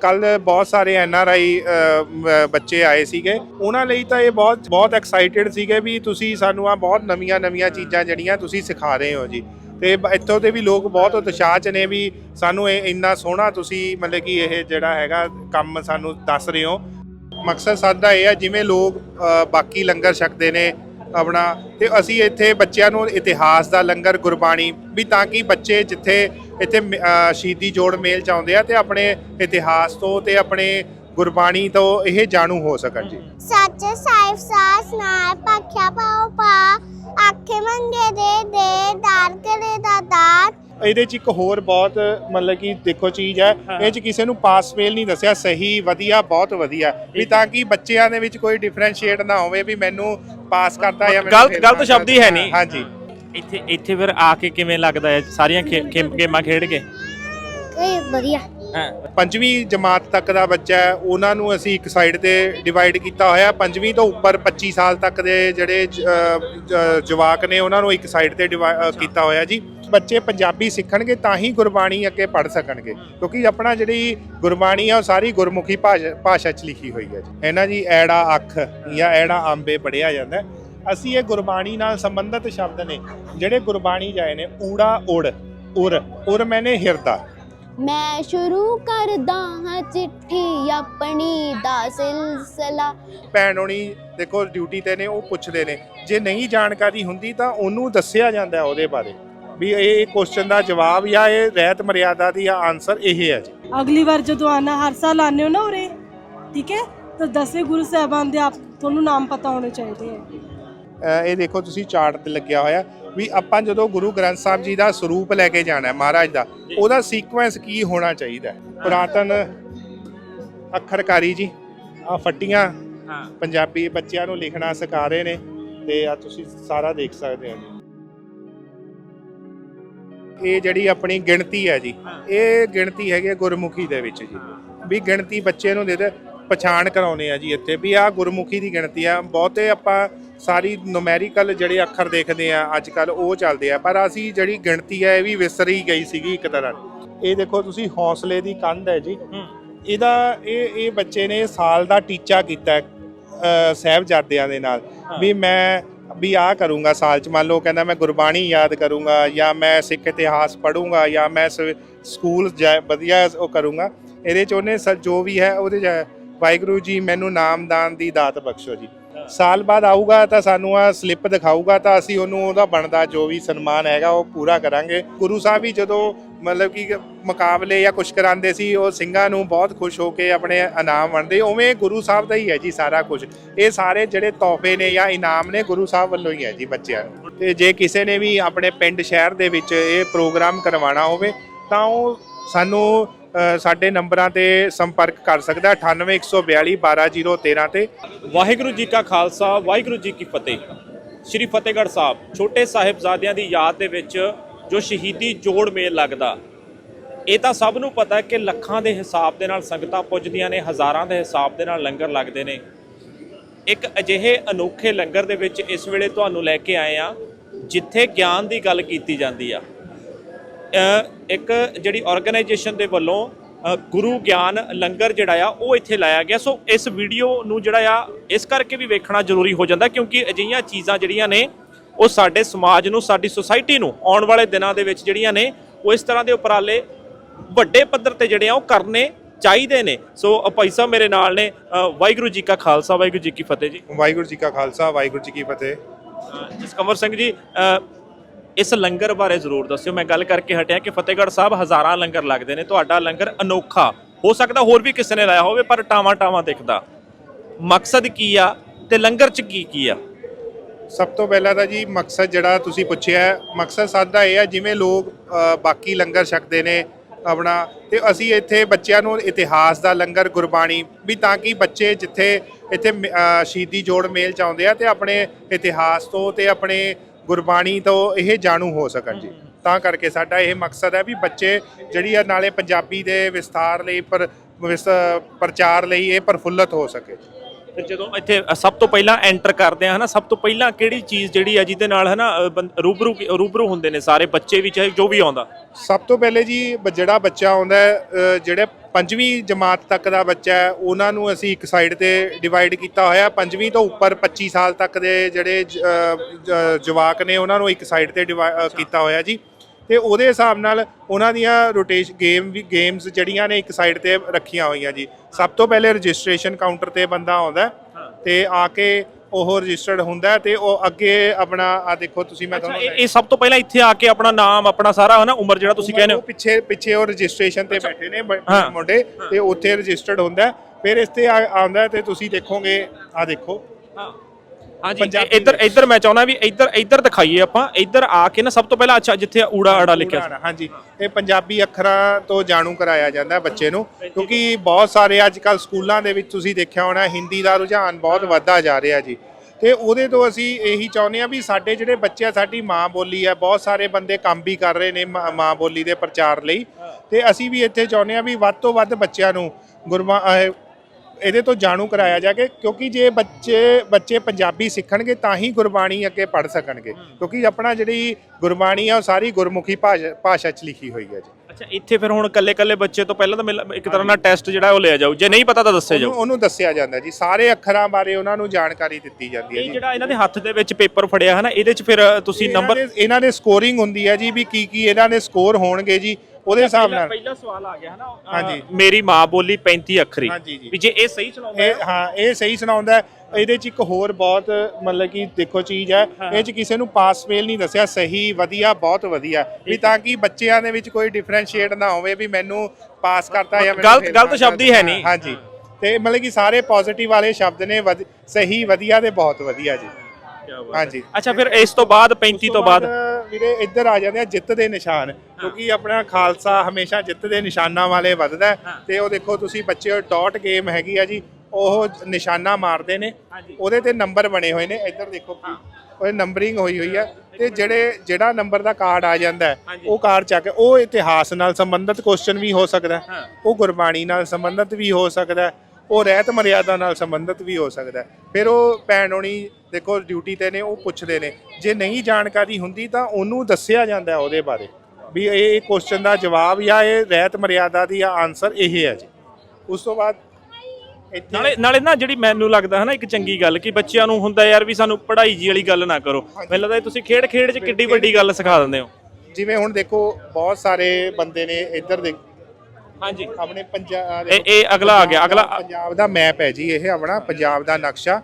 ਕੱਲ ਬਹੁਤ ਸਾਰੇ ਐਨ ਆਰ ਆਈ ਬੱਚੇ ਆਏ ਸੀਗੇ। ਉਹਨਾਂ ਲਈ ਤਾਂ ਇਹ ਬਹੁਤ ਬਹੁਤ ਐਕਸਾਈਟਿਡ ਸੀਗੇ ਵੀ ਤੁਸੀਂ ਸਾਨੂੰ ਆ ਬਹੁਤ ਨਵੀਆਂ ਨਵੀਆਂ ਚੀਜ਼ਾਂ ਜਿਹੜੀਆਂ ਤੁਸੀਂ ਸਿਖਾ ਰਹੇ ਹੋ ਜੀ। ਤੇ ਇੱਥੋਂ ਦੇ ਵੀ ਲੋਕ ਬਹੁਤ ਉਤਸ਼ਾਹ ਚ ਨੇ ਵੀ ਸਾਨੂੰ ਇਹ ਇੰਨਾ ਸੋਹਣਾ ਤੁਸੀਂ ਮਤਲਬ ਕਿ ਇਹ ਜਿਹੜਾ ਹੈਗਾ ਕੰਮ ਸਾਨੂੰ ਦੱਸ ਰਹੇ ਹੋ। ਮਕਸਦ ਸਾਡਾ ਇਹ ਹੈ ਜਿਵੇਂ ਲੋਕ ਬਾਕੀ ਲੰਗਰ ਛਕਦੇ ਨੇ ਆਪਣਾ। ਤੇ ਅਸੀਂ ਇੱਥੇ ਬੱਚਿਆਂ ਨੂੰ ਇਤਿਹਾਸ ਦਾ ਲੰਗਰ ਗੁਰਬਾਣੀ ਵੀ ਤਾਂ ਕਿ ਬੱਚੇ ਜਿੱਥੇ ਇੱਥੇ ਸ਼ਹੀਦੀ ਜੋੜ ਮੇਲ ਚ ਆਉਂਦੇ ਆ ਤੇ ਆਪਣੇ ਇਤਿਹਾਸ ਤੋਂ ਤੇ ਆਪਣੇ ਗੁਰਬਾਣੀ ਤੋਂ ਇਹ ਜਾਣੂ ਹੋ ਸਕਣ ਜੀ। ਸੱਚ ਸਾਹਿਬ ਸਾਸ ਨਾਲ ਪੱਖਿਆ ਪਾਉ ਪਾ ਆਖੇ ਮੰਗੇ ਦੇ ਦੇ ਦਾਰ ਕਰੇ ਦਾ ਦਾਤ ਇਹਦੇ ਚ ਇੱਕ ਹੋਰ ਬਹੁਤ ਮਤਲਬ ਕਿ ਦੇਖੋ ਚੀਜ਼ ਹੈ ਇਹ ਚ ਕਿਸੇ ਨੂੰ ਪਾਸ ਫੇਲ ਨਹੀਂ ਦੱਸਿਆ ਸਹੀ ਵਧੀਆ ਬਹੁਤ ਵਧੀਆ। ਵੀ ਤਾਂ ਕਿ ਬੱਚਿਆਂ ਦੇ ਵਿੱਚ ਕੋਈ ਡਿਫਰੈਂਸ਼ੀਏਟ ਨਾ ਹੋਵੇ ਵੀ ਮੈਨੂੰ ਪਾਸ ਕਰਤਾ ਜਾਂ ਮੈਨੂੰ ਗਲਤ- ਗਲਤ। ਸ਼ਬਦ ਹੀ ਹੈ ਨਹੀਂ। ਹਾਂਜੀ। ਇੱਥੇ ਇੱਥੇ ਫਿਰ ਆ ਕੇ ਕਿਵੇਂ ਲੱਗਦਾ ਹੈ? ਸਾਰੀਆਂ ਖੇ- ਗੇਮਾਂ ਖੇਡ ਕੇ? ਇਹ ਵਧੀਆ। ਹਾਂ। ਪੰਜਵੀਂ ਜਮਾਤ ਤੱਕ ਦਾ ਬੱਚਾ ਹੈ। ਉਹਨਾਂ ਨੂੰ ਅਸੀਂ ਇੱਕ ਸਾਈਡ ਤੇ ਡਿਵਾਈਡ ਕੀਤਾ ਹੋਇਆ ਪੰਜਵੀਂ ਤੋਂ ਉੱਪਰ 25 ਸਾਲ ਤੱਕ ਦੇ ਜਿਹੜੇ ਜ- ਅ, ਜ- ਜਵਾਕ ਨੇ ਉਹਨਾਂ ਨੂੰ ਇੱਕ ਸਾਈਡ ਤੇ ਡਿਵਾ- ਕੀਤਾ ਹੋਇਆ ਜੀ। ਬੱਚੇ ਪੰਜਾਬੀ ਸਿੱਖਣਗੇ ਤਾਂ ਹੀ ਗੁਰਬਾਣੀ ਅੱਗੇ ਪੜ੍ਹ ਸਕਣਗੇ। ਕਿਉਂਕਿ ਆਪਣਾ ਜਿਹੜੀ ਗੁਰਬਾਣੀ ਆ ਉਹ ਸਾਰੀ ਗੁਰਮੁਖੀ ਭਾਸ਼ਾ ਭਾਸ਼ਾ 'ਚ ਲਿਖੀ ਹੋਈ ਹੈ ਜੀ। ਇਹਨਾਂ ਜੀ? ਐੜਾ ਅੱਖ ਜਾਂ ਐੜਾ ਆਂਬੇ ਪੜਿਆ ਜਾਂਦਾ ਹੈ। ਅਸੀਂ ਇਹ ਗੁਰਬਾਣੀ ਨਾਲ ਸੰਬੰਧਿਤ ਸ਼ਬਦ ਨੇ ਜਿਹੜੇ ਗੁਰਬਾਣੀ ਜਾਏ ਨੇ ਊੜਾ ਉੜ ਉਰ ਉਰ ਮੈਨੇ ਹਿਰਦਾ। ਮੈਂ ਸ਼ੁਰੂ ਕਰਦਾ ਹਾਂ ਚਿੱਠੀ ਆਪਣੀ ਦਾ ਸਿਲਸਿਲਾ। ਭੈਣ ਹੋਣੀ ਦੇਖੋ ਡਿਊਟੀ ਤੇ ਨੇ ਉਹ ਪੁੱਛਦੇ ਨੇ। ਜੇ ਨਹੀਂ ਜਾਣਕਾਰੀ ਹੁੰਦੀ ਤਾਂ ਉਹਨੂੰ ਦੱਸਿਆ ਜਾਂਦਾ ਉਹਦੇ ਬਾਰੇ। ਵੀ ਇਹ ਕੁਐਸਚਨ ਦਾ ਜਵਾਬ ਜਾਂ ਇਹ ਰਹਿਤ ਮਰਿਆਦਾ ਦੀ ਆਨਸਰ ਇਹ ਹੈ ਜੀ। ਅਗਲੀ ਵਾਰ ਜਦੋਂ ਆਣਾ ਹਰ ਸਾਲ ਆਨੇ ਹੋ ਨਾ ਉਰੇ? ਠੀਕ ਹੈ? ਤਾਂ ਦਸਵੇਂ ਗੁਰੂ ਸਾਹਿਬਾਨ ਦੇ ਆਪ ਤੁਹਾਨੂੰ ਨਾਮ ਪਤਾ ਹੋਣੇ ਚਾਹੀਦੇ ਹੈ ਇਹ ਦੇਖੋ ਤੁਸੀਂ ਚਾਰਟ ਤੇ ਲੱਗਿਆ ਹੋਇਆ ਵੀ ਆਪਾਂ ਜਦੋਂ ਗੁਰੂ ਗ੍ਰੰਥ ਸਾਹਿਬ ਜੀ ਦਾ ਸਰੂਪ ਲੈ ਕੇ ਜਾਣਾ ਹੈ ਮਹਾਰਾਜ ਦਾ ਉਹਦਾ ਸੀਕੁਐਂਸ ਕੀ ਹੋਣਾ ਚਾਹੀਦਾ ਹੈ? ਪੁਰਾਤਨ ਅੱਖਰਕਾਰੀ ਜੀ ਆ ਫੱਟੀਆਂ ਹਾਂ। ਪੰਜਾਬੀ ਬੱਚਿਆਂ ਨੂੰ ਲਿਖਣਾ ਸਿਖਾ ਰਹੇ ਨੇ ਤੇ ਆ ਤੁਸੀਂ ਸਾਰਾ ਦੇਖ ਸਕਦੇ ਹੋ। ਜੀ ਇਹ ਜਿਹੜੀ ਆਪਣੀ ਗਿਣਤੀ ਹੈ ਜੀ ਇਹ ਗਿਣਤੀ ਹੈਗੀ ਗੁਰਮੁਖੀ ਦੇ ਵਿੱਚ ਜੀ। ਵੀ ਗਿਣਤੀ ਬੱਚੇ ਨੂੰ ਦੇ ਦੇ ਪਛਾਣ ਕਰਾਉਨੇ ਆ ਜੀ ਇੱਥੇ ਵੀ ਆ ਗੁਰਮੁਖੀ ਦੀ ਗਿਣਤੀ ਆ ਬਹੁਤੇ ਆਪਾਂ ਸਾਰੀ ਨੂਮੈਰੀਕਲ ਜਿਹੜੇ ਅੱਖਰ ਦੇਖਦੇ ਆ ਅੱਜ ਕੱਲ ਉਹ ਚੱਲਦੇ ਆ। ਪਰ ਅਸੀਂ ਜਿਹੜੀ ਗਿਣਤੀ ਹੈ ਇਹ ਵੀ ਵਿਸਰੀ ਗਈ ਸੀਗੀ ਇੱਕ ਤਰ੍ਹਾਂ ਇਹ ਦੇਖੋ ਤੁਸੀਂ ਹੌਸਲੇ ਦੀ ਕੰਧ ਹੈ ਜੀ। ਇਹਦਾ ਇਹ ਇਹ ਬੱਚੇ ਨੇ ਸਾਲ ਦਾ ਟੀਚਾ ਕੀਤਾ ਹੈ, ਸਾਹਿਬਜ਼ਾਦਿਆਂ ਦੇ ਨਾਲ। ਵੀ ਮੈਂ ਵੀ ਆ ਕਰੂੰਗਾ ਸਾਲ ਚ। ਮੰਨ ਲਓ ਕਹਿੰਦਾ ਮੈਂ ਗੁਰਬਾਣੀ ਯਾਦ ਕਰੂੰਗਾ ਜਾਂ ਮੈਂ ਸਿੱਖ ਇਤਿਹਾਸ ਪੜ੍ਹੂੰਗਾ ਜਾਂ ਮੈਂ ਸਕੂਲ ਵਧੀਆ ਉਹ ਕਰੂੰਗਾ। ਇਹਦੇ ਚ ਉਹਨੇ ਜੋ ਵੀ ਹੈ ਉਹਦੇ ਚ ਹੈ, ਵਾਹਿਗੁਰੂ ਜੀ ਮੈਨੂੰ ਨਾਮਦਾਨ ਦੀ ਦਾਤ ਬਖਸ਼ੋ ਜੀ। ਸਾਲ ਬਾਅਦ ਆਊਗਾ ਤਾਂ ਸਾਨੂੰ ਆ ਸਲਿੱਪ ਦਿਖਾਊਗਾ ਤਾਂ ਅਸੀਂ ਉਹਨੂੰ ਉਹਦਾ ਬਣਦਾ ਜੋ ਵੀ ਸਨਮਾਨ ਹੈਗਾ ਉਹ ਪੂਰਾ ਕਰਾਂਗੇ। ਗੁਰੂ ਸਾਹਿਬ ਵੀ ਜਦੋਂ ਮਤਲਬ ਕਿ ਮੁਕਾਬਲੇ ਜਾਂ ਕੁਝ ਕਰਾਉਂਦੇ ਸੀ, ਉਹ ਸਿੰਘਾਂ ਨੂੰ ਬਹੁਤ ਖੁਸ਼ ਹੋ ਕੇ ਆਪਣੇ ਇਨਾਮ ਵੰਡਦੇ। ਉਵੇਂ ਗੁਰੂ ਸਾਹਿਬ ਦਾ ਹੀ ਹੈ ਜੀ ਸਾਰਾ ਕੁਝ ਇਹ ਸਾਰੇ ਜਿਹੜੇ ਤੋਹਫੇ ਨੇ ਜਾਂ ਇਨਾਮ ਨੇ ਗੁਰੂ ਸਾਹਿਬ ਵੱਲੋਂ ਹੀ ਹੈ ਜੀ ਬੱਚਿਆਂ ਨੂੰ। ਤੇ ਜੇ ਕਿਸੇ ਨੇ ਵੀ ਆਪਣੇ ਪਿੰਡ ਸ਼ਹਿਰ ਦੇ ਵਿੱਚ ਇਹ ਪ੍ਰੋਗਰਾਮ ਕਰਵਾਉਣਾ ਹੋਵੇ, ਤਾਂ ਉਹ ਸਾਨੂੰ ਸਾਡੇ ਨੰਬਰਾਂ ਤੇ ਸੰਪਰਕ ਕਰ ਸਕਦਾ 98142 12013 ਤੇ। ਵਾਹਿਗੁਰੂ ਜੀ ਕਾ ਖਾਲਸਾ, ਵਾਹਿਗੁਰੂ ਜੀ ਕੀ ਫਤਿਹ। ਸ੍ਰੀ ਫਤਿਹਗੜ੍ਹ ਸਾਹਿਬ, ਛੋਟੇ ਸਾਹਿਬਜ਼ਾਦਿਆਂ ਦੀ ਯਾਦ ਦੇ ਵਿੱਚ ਜੋ ਸ਼ਹੀਦੀ ਜੋੜ ਮੇਲ ਲੱਗਦਾ, ਇਹ ਤਾਂ ਸਭ ਨੂੰ ਪਤਾ ਕਿ ਲੱਖਾਂ ਦੇ ਹਿਸਾਬ ਦੇ ਨਾਲ ਸੰਗਤਾਂ ਪੁੱਜਦੀਆਂ ਨੇ, ਹਜ਼ਾਰਾਂ ਦੇ ਹਿਸਾਬ ਦੇ ਨਾਲ ਲੰਗਰ ਲੱਗਦੇ ਨੇ। ਇੱਕ ਅਜਿਹੇ ਅਨੋਖੇ ਲੰਗਰ ਦੇ ਵਿੱਚ ਇਸ ਵੇਲੇ ਤੁਹਾਨੂੰ ਲੈ ਕੇ ਆਏ ਆ ਜਿੱਥੇ ਗਿਆਨ ਦੀ ਗੱਲ ਕੀਤੀ ਜਾਂਦੀ ਆ। ਇੱਕ ਜਿਹੜੀ ਆਰਗੇਨਾਈਜੇਸ਼ਨ ਦੇ ਵੱਲੋਂ ਗੁਰੂ ਗਿਆਨ ਲੰਗਰ ਜਿਹੜਾ ਆ ਉਹ ਇੱਥੇ ਲਾਇਆ ਗਿਆ। ਸੋ ਇਸ ਵੀਡੀਓ ਨੂੰ ਜਿਹੜਾ ਆ ਇਸ ਕਰਕੇ ਵੀ ਵੇਖਣਾ ਜ਼ਰੂਰੀ ਹੋ ਜਾਂਦਾ ਕਿਉਂਕਿ ਅਜਿਹੀਆਂ ਚੀਜ਼ਾਂ ਜਿਹੜੀਆਂ ਨੇ ਉਹ ਸਾਡੇ ਸਮਾਜ ਨੂੰ ਸਾਡੀ ਸੁਸਾਇਟੀ ਨੂੰ ਆਉਣ ਵਾਲੇ ਦਿਨਾਂ ਦੇ ਵਿੱਚ ਜਿਹੜੀਆਂ ਨੇ ਉਹ ਇਸ ਤਰ੍ਹਾਂ ਦੇ ਉਪਰਾਲੇ ਵੱਡੇ ਪੱਧਰ ਤੇ ਜਿਹੜੇ ਆ ਉਹ ਕਰਨੇ ਚਾਹੀਦੇ ਨੇ। ਸੋ ਭਾਈ ਸਾਹਿਬ ਮੇਰੇ ਨਾਲ ਨੇ ਵਾਹਿਗੁਰੂ ਜੀ ਕਾ ਖਾਲਸਾ ਵਾਹਿਗੁਰੂ ਜੀ ਕੀ ਫਤਿਹ ਜੀ। ਵਾਹਿਗੁਰੂ ਜੀ ਕਾ ਖਾਲਸਾ ਵਾਹਿਗੁਰੂ ਜੀ ਕੀ ਫਤਿਹ। ਅ, ਜਸਕੰਵਰ ਸਿੰਘ ਜੀ ਇਸ ਲੰਗਰ ਬਾਰੇ ਜ਼ਰੂਰ ਦੱਸਿਓ। ਮੈਂ ਗੱਲ ਕਰਕੇ ਹਟਿਆ ਕਿ ਫਤਿਹਗੜ੍ਹ ਸਾਹਿਬ ਹਜ਼ਾਰਾਂ ਲੰਗਰ ਲੱਗਦੇ ਨੇ। ਤੁਹਾਡਾ ਲੰਗਰ ਅਨੋਖਾ। ਹੋ ਸਕਦਾ ਹੋਰ ਵੀ ਕਿਸੇ ਨੇ ਲਾਇਆ ਹੋਵੇ ਪਰ ਟਾਵਾਂ ਟਾਵਾਂ ਦਿਖਦਾ। ਮਕਸਦ ਕੀ ਆ ਤੇ ਲੰਗਰ ਚ ਕੀ ਕੀ ਆ? ਸਭ ਤੋਂ ਪਹਿਲਾਂ ਤਾਂ ਜੀ ਮਕਸਦ ਜਿਹੜਾ ਤੁਸੀਂ ਪੁੱਛਿਆ ਮਕਸਦ ਸਾਡਾ ਇਹ ਆ ਜਿਵੇਂ ਲੋਕ ਅ, ਬਾਕੀ ਲੰਗਰ ਛਕਦੇ ਨੇ ਆਪਣਾ। ਤੇ ਅਸੀਂ ਇੱਥੇ ਬੱਚਿਆਂ ਨੂੰ ਇਤਿਹਾਸ ਦਾ ਲੰਗਰ ਗੁਰਬਾਣੀ ਵੀ ਤਾਂ ਕਿ ਬੱਚੇ ਜਿੱਥੇ ਇੱਥੇ ਮ- ਅ, ਸ਼ਹੀਦੀ ਜੋੜ ਮੇਲ ਚ ਆਉਂਦੇ ਆ ਤੇ ਆਪਣੇ ਇਤਿਹਾਸ ਤੋਂ ਤੇ ਆਪਣੇ ਗੁਰਬਾਣੀ ਤੋਂ ਇਹ ਜਾਣੂ ਹੋ ਸਕਣ ਜੀ। ਤਾਂ ਕਰਕੇ ਸਾਡਾ ਇਹ ਮਕਸਦ ਹੈ ਵੀ ਬੱਚੇ ਜਿਹੜੀ ਆ ਨਾਲੇ ਪੰਜਾਬੀ ਦੇ ਵਿਸਥਾਰ ਲਈ ਪਰ ਪ੍ਰਚਾਰ ਲਈ ਇਹ ਪ੍ਰਫੁੱਲਤ ਹੋ ਸਕੇ। ਤੇ ਜਦੋਂ ਇੱਥੇ ਸਭ ਤੋਂ ਪਹਿਲਾਂ ਐਂਟਰ ਕਰਦੇ ਆ ਹਨਾ? ਸਭ ਤੋਂ ਪਹਿਲਾਂ ਕਿਹੜੀ ਚੀਜ਼ ਜਿਹੜੀ ਆ ਜਿਹਦੇ ਨਾਲ ਹਨਾ ਰੂਬਰੂ ਰੂਬਰੂ ਹੁੰਦੇ ਨੇ ਸਾਰੇ ਬੱਚੇ ਵੀ ਚਾਹੇ ਜੋ ਵੀ ਆਉਂਦਾ? ਸਭ ਤੋਂ ਪਹਿਲੇ ਜੀ ਜਿਹੜਾ ਬੱਚਾ ਆਉਂਦਾ ਜਿਹੜੇ ਪੰਜਵੀਂ ਜਮਾਤ ਤੱਕ ਦਾ ਬੱਚਾ ਹੈ ਉਹਨਾਂ ਨੂੰ ਅਸੀਂ ਇੱਕ ਸਾਈਡ ਤੇ ਡਿਵਾਈਡ ਕੀਤਾ ਹੋਇਆ ਪੰਜਵੀਂ ਤੋਂ ਉੱਪਰ 25 ਸਾਲ ਤੱਕ ਦੇ ਜਿਹੜੇ ਜਵਾਕ ਨੇ ਉਹਨਾਂ ਨੂੰ ਇੱਕ ਸਾਈਡ ਤੇ ਕੀਤਾ ਹੋਇਆ ਜੀ। ਤੇ ਉਹਦੇ ਹਿਸਾਬ ਨਾਲ ਉਹਨਾਂ ਦੀਆਂ ਰੋਟੇਸ਼ਨ ਗੇਮ ਵੀ ਗੇਮਸ ਜਿਹੜੀਆਂ ਨੇ ਇੱਕ ਸਾਈਡ ਤੇ ਰੱਖੀਆਂ ਹੋਈਆਂ ਜੀ। ਸਭ ਤੋਂ ਪਹਿਲੇ ਰਜਿਸਟ੍ਰੇਸ਼ਨ ਕਾਊਂਟਰ ਤੇ ਬੰਦਾ ਆਉਂਦਾ ਤੇ ਆ ਕੇ ਉਹ ਰਜਿਸਟਰਡ ਹੁੰਦਾ ਤੇ ਉਹ ਅੱਗੇ ਆਪਣਾ ਆ ਦੇਖੋ ਤੁਸੀਂ ਮੈਂ ਤੁਹਾਨੂੰ ਇਹ ਸਭ ਤੋਂ ਪਹਿਲਾਂ ਇੱਥੇ ਆ ਕੇ ਆਪਣਾ ਨਾਮ ਆਪਣਾ ਸਾਰਾ ਹਨਾ ਉਮਰ ਜਿਹੜਾ ਤੁਸੀਂ ਕਹਿੰਦੇ ਹੋ ਪਿੱਛੇ ਪਿੱਛੇ ਉਹ ਰਜਿਸਟ੍ਰੇਸ਼ਨ ਤੇ ਬੈਠੇ ਨੇ। ਮੁੰਡੇ ਤੇ ਉੱਥੇ ਰਜਿਸਟਰਡ ਹੁੰਦਾ। ਫਿਰ ਇਸ ਤੇ ਆਉਂਦਾ ਤੇ ਤੁਸੀਂ ਦੇਖੋਗੇ ਆ ਦੇਖੋ ਹਾਂਜੀ ਇਹ ਇੱਧਰ ਇੱਧਰ ਮੈਂ ਚਾਹੁੰਦਾ ਵੀ ਇੱਧਰ ਇੱਧਰ ਦਿਖਾਈਏ ਆਪਾਂ। ਇੱਧਰ ਆ ਕੇ ਨਾ ਸਭ ਤੋਂ ਪਹਿਲਾਂ ਅੱਛਾ ਜਿੱਥੇ ਊੜਾ ਆੜਾ ਲਿਖਿਆ ਸੀ। ਹਾਂਜੀ। ਇਹ ਪੰਜਾਬੀ ਅੱਖਰਾਂ ਤੋਂ ਜਾਣੂ ਕਰਾਇਆ ਜਾਂਦਾ ਹੈ ਬੱਚੇ ਨੂੰ ਕਿਉਂਕਿ ਬਹੁਤ ਸਾਰੇ ਅੱਜ ਕੱਲ ਸਕੂਲਾਂ ਦੇ ਵਿੱਚ ਤੁਸੀਂ ਦੇਖਿਆ ਹੋਣਾ ਹਿੰਦੀ ਦਾ ਰੁਝਾਨ ਬਹੁਤ ਵੱਧਦਾ ਜਾ ਰਿਹਾ ਜੀ। ਤੇ ਉਹਦੇ ਤੋਂ ਅਸੀਂ ਇਹੀ ਚਾਹੁੰਦੇ ਆ ਵੀ ਸਾਡੇ ਜਿਹੜੇ ਬੱਚੇ ਆ ਸਾਡੀ ਮਾਂ ਬੋਲੀ ਹੈ ਬਹੁਤ ਸਾਰੇ ਬੰਦੇ ਕੰਮ ਵੀ ਕਰ ਰਹੇ ਨੇ ਮਾਂ ਮਾਂ ਬੋਲੀ ਦੇ ਪ੍ਰਚਾਰ ਲਈ। ਤੇ ਅਸੀਂ ਵੀ ਇੱਥੇ ਚਾਹੁੰਦੇ ਆ ਵੀ ਵੱਧ ਤੋਂ ਵੱਧ ਬੱਚਿਆਂ ਨੂੰ ਗੁਰਮਾ ਅਹ ਇਹਦੇ ਤੋਂ ਜਾਣੂ ਕਰਾਇਆ ਜਾਵੇ ਕਿਉਂਕਿ ਜੇ ਬੱਚੇ ਬੱਚੇ ਪੰਜਾਬੀ ਸਿੱਖਣਗੇ ਤਾਂ ਹੀ ਗੁਰਬਾਣੀ ਅੱਗੇ ਪੜ੍ਹ ਸਕਣਗੇ। ਕਿਉਂਕਿ ਆਪਣਾ ਜਿਹੜੀ ਗੁਰਬਾਣੀ ਆ ਉਹ ਸਾਰੀ ਗੁਰਮੁਖੀ ਭਾਸ਼ਾ 'ਚ ਲਿਖੀ ਹੋਈ ਹੈ ਜੀ। ਅੱਛਾ ਇੱਥੇ ਫਿਰ ਹੁਣ ਕੱਲੇ ਕੱਲੇ ਬੱਚੇ ਤੋਂ ਪਹਿਲਾਂ ਤਾਂ ਇੱਕ ਤਰ੍ਹਾਂ ਨਾਲ ਟੈਸਟ ਜਿਹੜਾ ਉਹ ਲਿਆ ਜਾਊ। ਜੇ ਨਹੀਂ ਪਤਾ ਤਾਂ ਦੱਸਿਆ ਜਾਊ। ਉਹਨੂੰ ਦੱਸਿਆ ਜਾਂਦਾ ਜੀ। ਸਾਰੇ ਅੱਖਰਾਂ ਬਾਰੇ ਉਹਨਾਂ ਨੂੰ ਜਾਣਕਾਰੀ ਦਿੱਤੀ ਜਾਂਦੀ ਹੈ ਜੀ। ਜਿਹੜਾ ਇਹਨਾਂ ਦੇ ਹੱਥ ਦੇ ਵਿੱਚ ਪੇਪਰ ਫੜਿਆ ਹਨਾ ਇਹਦੇ 'ਚ ਫਿਰ ਤੁਸੀਂ ਨੰਬਰ ਇਹਨਾਂ ਦੇ ਸਕੋਰਿੰਗ ਹੁੰਦੀ ਹੈ ਜੀ ਵੀ ਕੀ ਕੀ ਇਹਨਾਂ ਦੇ ਸਕੋਰ ਹੋਣਗੇ ਜੀ। ਉਹਦੇ ਹਿਸਾਬ ਨਾਲ ਪਹਿਲਾ ਸਵਾਲ ਆ ਗਿਆ ਹਨਾ ਹਾਂਜੀ। ਮੇਰੀ ਮਾਂ ਬੋਲੀ 35 ਅੱਖਰੀ ਹਾਂਜੀ ਜੀ। ਵੀ ਜੇ ਇਹ ਸਹੀ ਚਲਾਉਂਦਾ ਇਹ ਹਾਂ ਇਹ ਸਹੀ ਸੁਣਾਉਂਦਾ ਹੈ। ਇਹਦੇ ਚ ਇੱਕ ਹੋਰ ਬਹੁਤ ਮਤਲਬ ਕਿ ਦੇਖੋ ਚੀਜ਼ ਹੈ ਇਹ ਚ ਕਿਸੇ ਨੂੰ ਪਾਸ ਫੇਲ ਨਹੀਂ ਦੱਸਿਆ ਸਹੀ ਵਧੀਆ ਬਹੁਤ ਵਧੀਆ ਵੀ ਤਾਂ ਕਿ ਬੱਚਿਆਂ ਦੇ ਵਿੱਚ ਕੋਈ ਡਿਫਰੈਂਸ਼ੀਏਟ ਨਾ ਹੋਵੇ ਵੀ ਮੈਨੂੰ ਪਾਸ ਕਰਤਾ ਜਾਂ ਮੈਨੂੰ ਗਲਤ- fail ਗਲਤ ਕਰਤਾ। ਸ਼ਬਦ ਹੀ ਹੈ ਨਹੀਂ। ਹਾਂਜੀ ਤੇ ਮਤਲਬ ਕਿ ਸਾਰੇ ਪੋਜ਼ਿਟਿਵ ਵਾਲੇ ਸ਼ਬਦ ਨੇ ਵਧ- ਸਹੀ ਵਧੀਆ ਤੇ ਬਹੁਤ ਵਧੀਆ ਜੀ ਹਾਂਜੀ। ਅੱਛਾ ਫਿਰ ਇਸ ਤੋਂ ਬਾਅਦ 35 ਤੋਂ ਬਾਅਦ? ਵੀਰੇ ਇੱਧਰ ਆ ਜਾਂਦੇ ਆ ਜਿੱਤ ਦੇ ਨਿਸ਼ਾਨ। ਕਿਉਂਕਿ ਆਪਣਾ ਖਾਲਸਾ ਹਮੇਸ਼ਾ ਜਿੱਤ ਦੇ ਨਿਸ਼ਾਨਾਂ ਵਾਲੇ ਵੱਧਦਾ। ਤੇ ਉਹ ਦੇਖੋ ਤੁਸੀਂ ਬੱਚੇ ਡਾਟ ਗੇਮ ਹੈਗੀ ਆ ਜੀ ਉਹ ਨਿਸ਼ਾਨਾ ਮਾਰਦੇ ਨੇ। ਉਹਦੇ ਤੇ ਨੰਬਰ ਬਣੇ ਹੋਏ ਨੇ। ਇੱਧਰ ਦੇਖੋ ਉਹ ਨੰਬਰਿੰਗ ਹੋਈ ਹੋਈ ਆ। ਤੇ ਜਿਹੜੇ ਜਿਹੜਾ ਨੰਬਰ ਦਾ ਕਾਰਡ ਆ ਜਾਂਦਾ ਉਹ ਕਾਰਡ ਚੱਕ ਉਹ ਇਤਿਹਾਸ ਨਾਲ ਸੰਬੰਧਿਤ ਕੁਐਸਚਨ ਵੀ ਹੋ ਸਕਦਾ। ਉਹ ਗੁਰਬਾਣੀ ਨਾਲ ਸੰਬੰਧਿਤ ਵੀ ਹੋ ਸਕਦਾ। ਉਹ ਰਹਿਤ ਮਰਿਆਦਾ ਨਾਲ ਸੰਬੰਧਿਤ ਵੀ ਹੋ ਸਕਦਾ। ਫਿਰ ਉਹ ਭੈਣ ਹੋਣੀ ਦੇਖੋ ਡਿਊਟੀ ਤੇ ਨੇ ਉਹ ਪੁੱਛਦੇ ਨੇ। ਜੇ ਨਹੀਂ ਜਾਣਕਾਰੀ ਹੁੰਦੀ ਤਾਂ ਉਹਨੂੰ ਦੱਸਿਆ ਜਾਂਦਾ ਉਹਦੇ ਬਾਰੇ ਵੀ ਇਹ ਕੁਐਸਚਨ ਦਾ ਜਵਾਬ ਜਾਂ ਇਹ ਰਹਿਤ ਮਰਿਆਦਾ ਦੀ ਆਨਸਰ ਇਹ ਹੈ ਜੀ। ਉਸ ਤੋਂ ਬਾਅਦ ਨਾਲੇ ਨਾਲੇ ਨਾ ਜਿਹੜੀ ਮੈਨੂੰ ਲੱਗਦਾ ਹੈ ਨਾ ਇੱਕ ਚੰਗੀ ਗੱਲ ਕਿ ਬੱਚਿਆਂ ਨੂੰ ਹੁੰਦਾ ਯਾਰ ਵੀ ਸਾਨੂੰ ਪੜ੍ਹਾਈ ਜੀ ਵਾਲੀ ਗੱਲ ਨਾ ਕਰੋ। ਮੈਨੂੰ ਲੱਗਦਾ ਤੁਸੀਂ ਖੇਡ ਖੇਡ 'ਚ ਕਿੱਡੀ ਵੱਡੀ ਗੱਲ ਸਿਖਾ ਦਿੰਦੇ ਹੋ। ਜਿਵੇਂ ਹੁਣ ਦੇਖੋ ਬਹੁਤ ਸਾਰੇ ਬੰਦੇ ਨੇ ਇੱਧਰ ਦੇ ਹਾਂਜੀ। ਆਪਣੇ ਪੰਜਾਬ ਇਹ ਇਹ ਅਗਲਾ ਆ ਗਿਆ। ਅਗਲਾ ਪੰਜਾਬ ਦਾ ਮੈਪ ਹੈ ਜੀ ਇਹ ਆਪਣਾ ਪੰਜਾਬ ਦਾ ਨਕਸ਼ਾ।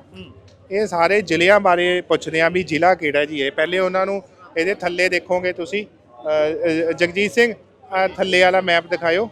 ਇਹ ਸਾਰੇ ਜ਼ਿਲ੍ਹਿਆਂ ਬਾਰੇ ਪੁੱਛਦੇ ਆ ਵੀ ਜ਼ਿਲ੍ਹਾ ਕਿਹੜਾ ਜੀ ਇਹ। ਪਹਿਲੇ ਉਹਨਾਂ ਨੂੰ ਇਹਦੇ ਥੱਲੇ ਦੇਖੋਗੇ ਤੁਸੀਂ। ਜਗਜੀਤ ਸਿੰਘ ਥੱਲੇ ਵਾਲਾ ਮੈਪ ਦਿਖਾਇਓ।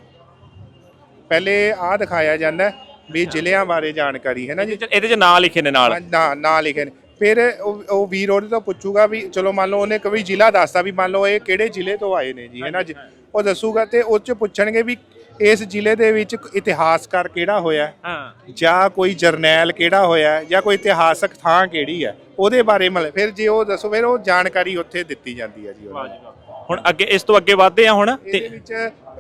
ਪਹਿਲੇ ਆ ਦਿਖਾਇਆ ਜਾਂਦਾ ਵੀ ਜ਼ਿਲ੍ਹਿਆਂ ਬਾਰੇ ਜਾਣਕਾਰੀ ਹੈ ਨਾ ਜੀ? ਇਹਦੇ 'ਚ ਨਾਂ ਲਿਖੇ ਨੇ ਨਾਲ। ਨਾ ਨਾ ਲਿਖੇ ਨੇ। ਫਿਰ ਉਹ ਵੀਰ ਉਹਦੇ ਤੋਂ ਪੁੱਛੂਗਾ ਵੀ ਚਲੋ ਮੰਨ ਲਓ ਉਹਨੇ ਕੋਈ ਜ਼ਿਲ੍ਹਾ ਦੱਸਤਾ ਵੀ ਮੰਨ ਲਓ ਇਹ ਕਿਹੜੇ ਜ਼ਿਲ੍ਹੇ ਤੋਂ ਆਏ ਨੇ ਜੀ ਹੈ ਨਾ ਜੀ? ਉਹ ਦੱਸੂਗਾ ਤੇ ਉਹ ਚ ਪੁੱਛਣਗੇ ਵੀ ਇਸ ਜ਼ਿਲ੍ਹੇ ਦੇ ਵਿੱਚ ਇਤਿਹਾਸਕਾਰ ਕਿਹੜਾ ਹੋਇਆ? ਹੈ? ਜਾਂ ਕੋਈ ਜਰਨੈਲ ਕਿਹੜਾ ਹੋਇਆ? ਜਾਂ ਕੋਈ ਇਤਿਹਾਸਕ ਥਾਂ ਕਿਹੜੀ ਹੈ ਉਹਦੇ ਬਾਰੇ ਮਤਲਬ ਫਿਰ ਜੇ ਉਹ ਦੱਸੋ ਫਿਰ ਉਹ ਜਾਣਕਾਰੀ ਉੱਥੇ ਦਿੱਤੀ ਜਾਂਦੀ ਹੈ ਜੀ ਉਹਨਾਂ ਨੂੰ। ਹੁਣ ਅੱਗੇ ਇਸ ਤੋਂ ਅੱਗੇ ਵਧਦੇ ਆ ਹੁਣ ਇਹਦੇ ਵਿੱਚ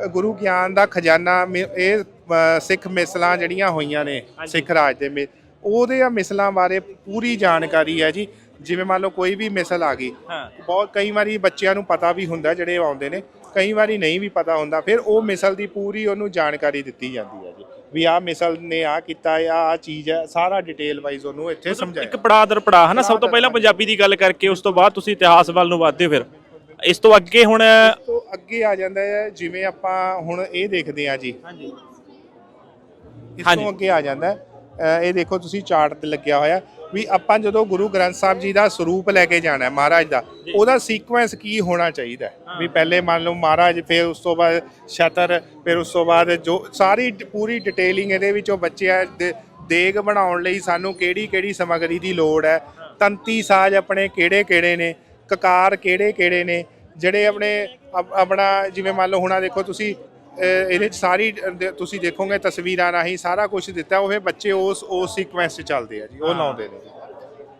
ਗੁਰੂ ਗਿਆਨ ਦਾ ਖਜ਼ਾਨਾ ਮਿ- ਇਹ ਅ, ਸਿੱਖ ਮਿਸਲਾਂ ਜਿਹੜੀਆਂ ਹੋਈਆਂ ਨੇ ਸਿੱਖ ਰਾਜ ਦੇ ਮਿ- ਉਹਦੇ ਆ ਮਿਸਲਾਂ ਬਾਰੇ ਪੂਰੀ ਜਾਣਕਾਰੀ ਹੈ ਜੀ। ਜਿਵੇਂ ਮੰਨ ਲਓ ਕੋਈ ਵੀ ਮਿਸਲ ਆ ਗਈ ਹਾਂ। ਬਹੁਤ ਕਈ ਵਾਰੀ ਬੱਚਿਆਂ ਨੂੰ ਪਤਾ ਵੀ ਹੁੰਦਾ ਜਿਹੜੇ ਆਉਂਦੇ ਨੇ ਕਈ ਵਾਰੀ ਨਹੀਂ ਵੀ ਪਤਾ ਹੁੰਦਾ ਫਿਰ ਉਹ ਮਿਸਲ ਦੀ ਪੂਰੀ ਉਹਨੂੰ ਜਾਣਕਾਰੀ ਦਿੱਤੀ ਜਾਂਦੀ ਹੈ ਜੀ ਵੀ ਆਹ ਮਿਸਲ ਨੇ ਆ ਕੀਤਾ ਆ ਆ ਚੀਜ਼ ਹੈ ਸਾਰਾ ਡਿਟੇਲ ਵਾਈਜ਼ ਉਹਨੂੰ ਇੱਥੇ ਸਮਝਾਇਆ। ਇੱਕ ਪੜਾਅ ਦਰ ਪੜਾਅ ਹਨਾ? ਸਭ ਤੋਂ ਪਹਿਲਾਂ ਪੰਜਾਬੀ ਦੀ ਗੱਲ ਕਰਕੇ ਉਸ ਤੋਂ ਬਾਅਦ ਤੁਸੀਂ ਇਤਿਹਾਸ ਵੱਲ ਨੂੰ ਵਧਦੇ ਹੋ ਫਿਰ। ਇਸ ਤੋਂ ਅੱਗੇ ਹੁਣ ਤੋਂ ਅੱਗੇ ਆ ਜਾਂਦਾ ਹੈ ਜਿਵੇਂ ਆਪਾਂ ਹੁਣ ਇਹ ਦੇਖਦੇ ਆ ਜੀ। ਹਾਂਜੀ। ਇਸ। ਤੋਂ ਅੱਗੇ ਆ ਜਾਂਦਾ ਹੈ, ਇਹ ਦੇਖੋ ਤੁਸੀਂ ਚਾਰਟ ਤੇ ਲੱਗਿਆ ਹੋਇਆ ਵੀ ਆਪਾਂ ਜਦੋਂ ਗੁਰੂ ਗ੍ਰੰਥ ਸਾਹਿਬ ਜੀ ਦਾ ਸਰੂਪ ਲੈ ਕੇ ਜਾਣਾ ਹੈ ਮਹਾਰਾਜ ਦਾ ਉਹਦਾ ਸੀਕੁਐਂਸ ਕੀ ਹੋਣਾ ਚਾਹੀਦਾ ਹੈ? ਵੀ ਪਹਿਲੇ ਮੰਨ ਲਓ ਮਹਾਰਾਜ ਫਿਰ ਉਸ ਤੋਂ ਬਾਅਦ ਛਤਰ ਫਿਰ ਉਸ ਤੋਂ ਬਾਅਦ ਜੋ ਸਾਰੀ ਪੂਰੀ ਡਿਟੇਲਿੰਗ ਇਹਦੇ ਵਿੱਚੋਂ ਬੱਚਿਆਂ ਦੇਗ ਬਣਾਉਣ ਲਈ ਸਾਨੂੰ ਕਿਹੜੀ ਕਿਹੜੀ ਸਮੱਗਰੀ ਦੀ ਲੋੜ ਹੈ? ਤੰਤੀ ਸਾਜ਼ ਆਪਣੇ ਕਿਹੜੇ ਕਿਹੜੇ ਨੇ? ਕਕਾਰ ਕਿਹੜੇ ਕਿਹੜੇ ਨੇ? ਜਿਹੜੇ ਆਪਣੇ ਆਪ- ਆਪਣਾ ਜਿਵੇਂ ਮੰਨ ਲਓ ਹੁਣਾ ਦੇਖੋ ਤੁਸੀਂ ਇਹਦੇ ਚ ਸਾਰੀ ਤੁਸੀਂ ਦੇਖੋਗੇ ਤਸਵੀਰਾਂ ਰਾਹੀਂ ਸਾਰਾ ਕੁਝ ਦਿੱਤਾ ਉਹ ਬੱਚੇ ਉਸ ਉਸ ਸੀਕੁਐਂਸ 'ਚ ਚੱਲਦੇ ਆ ਜੀ ਉਹ ਲਾਉਂਦੇ ਨੇ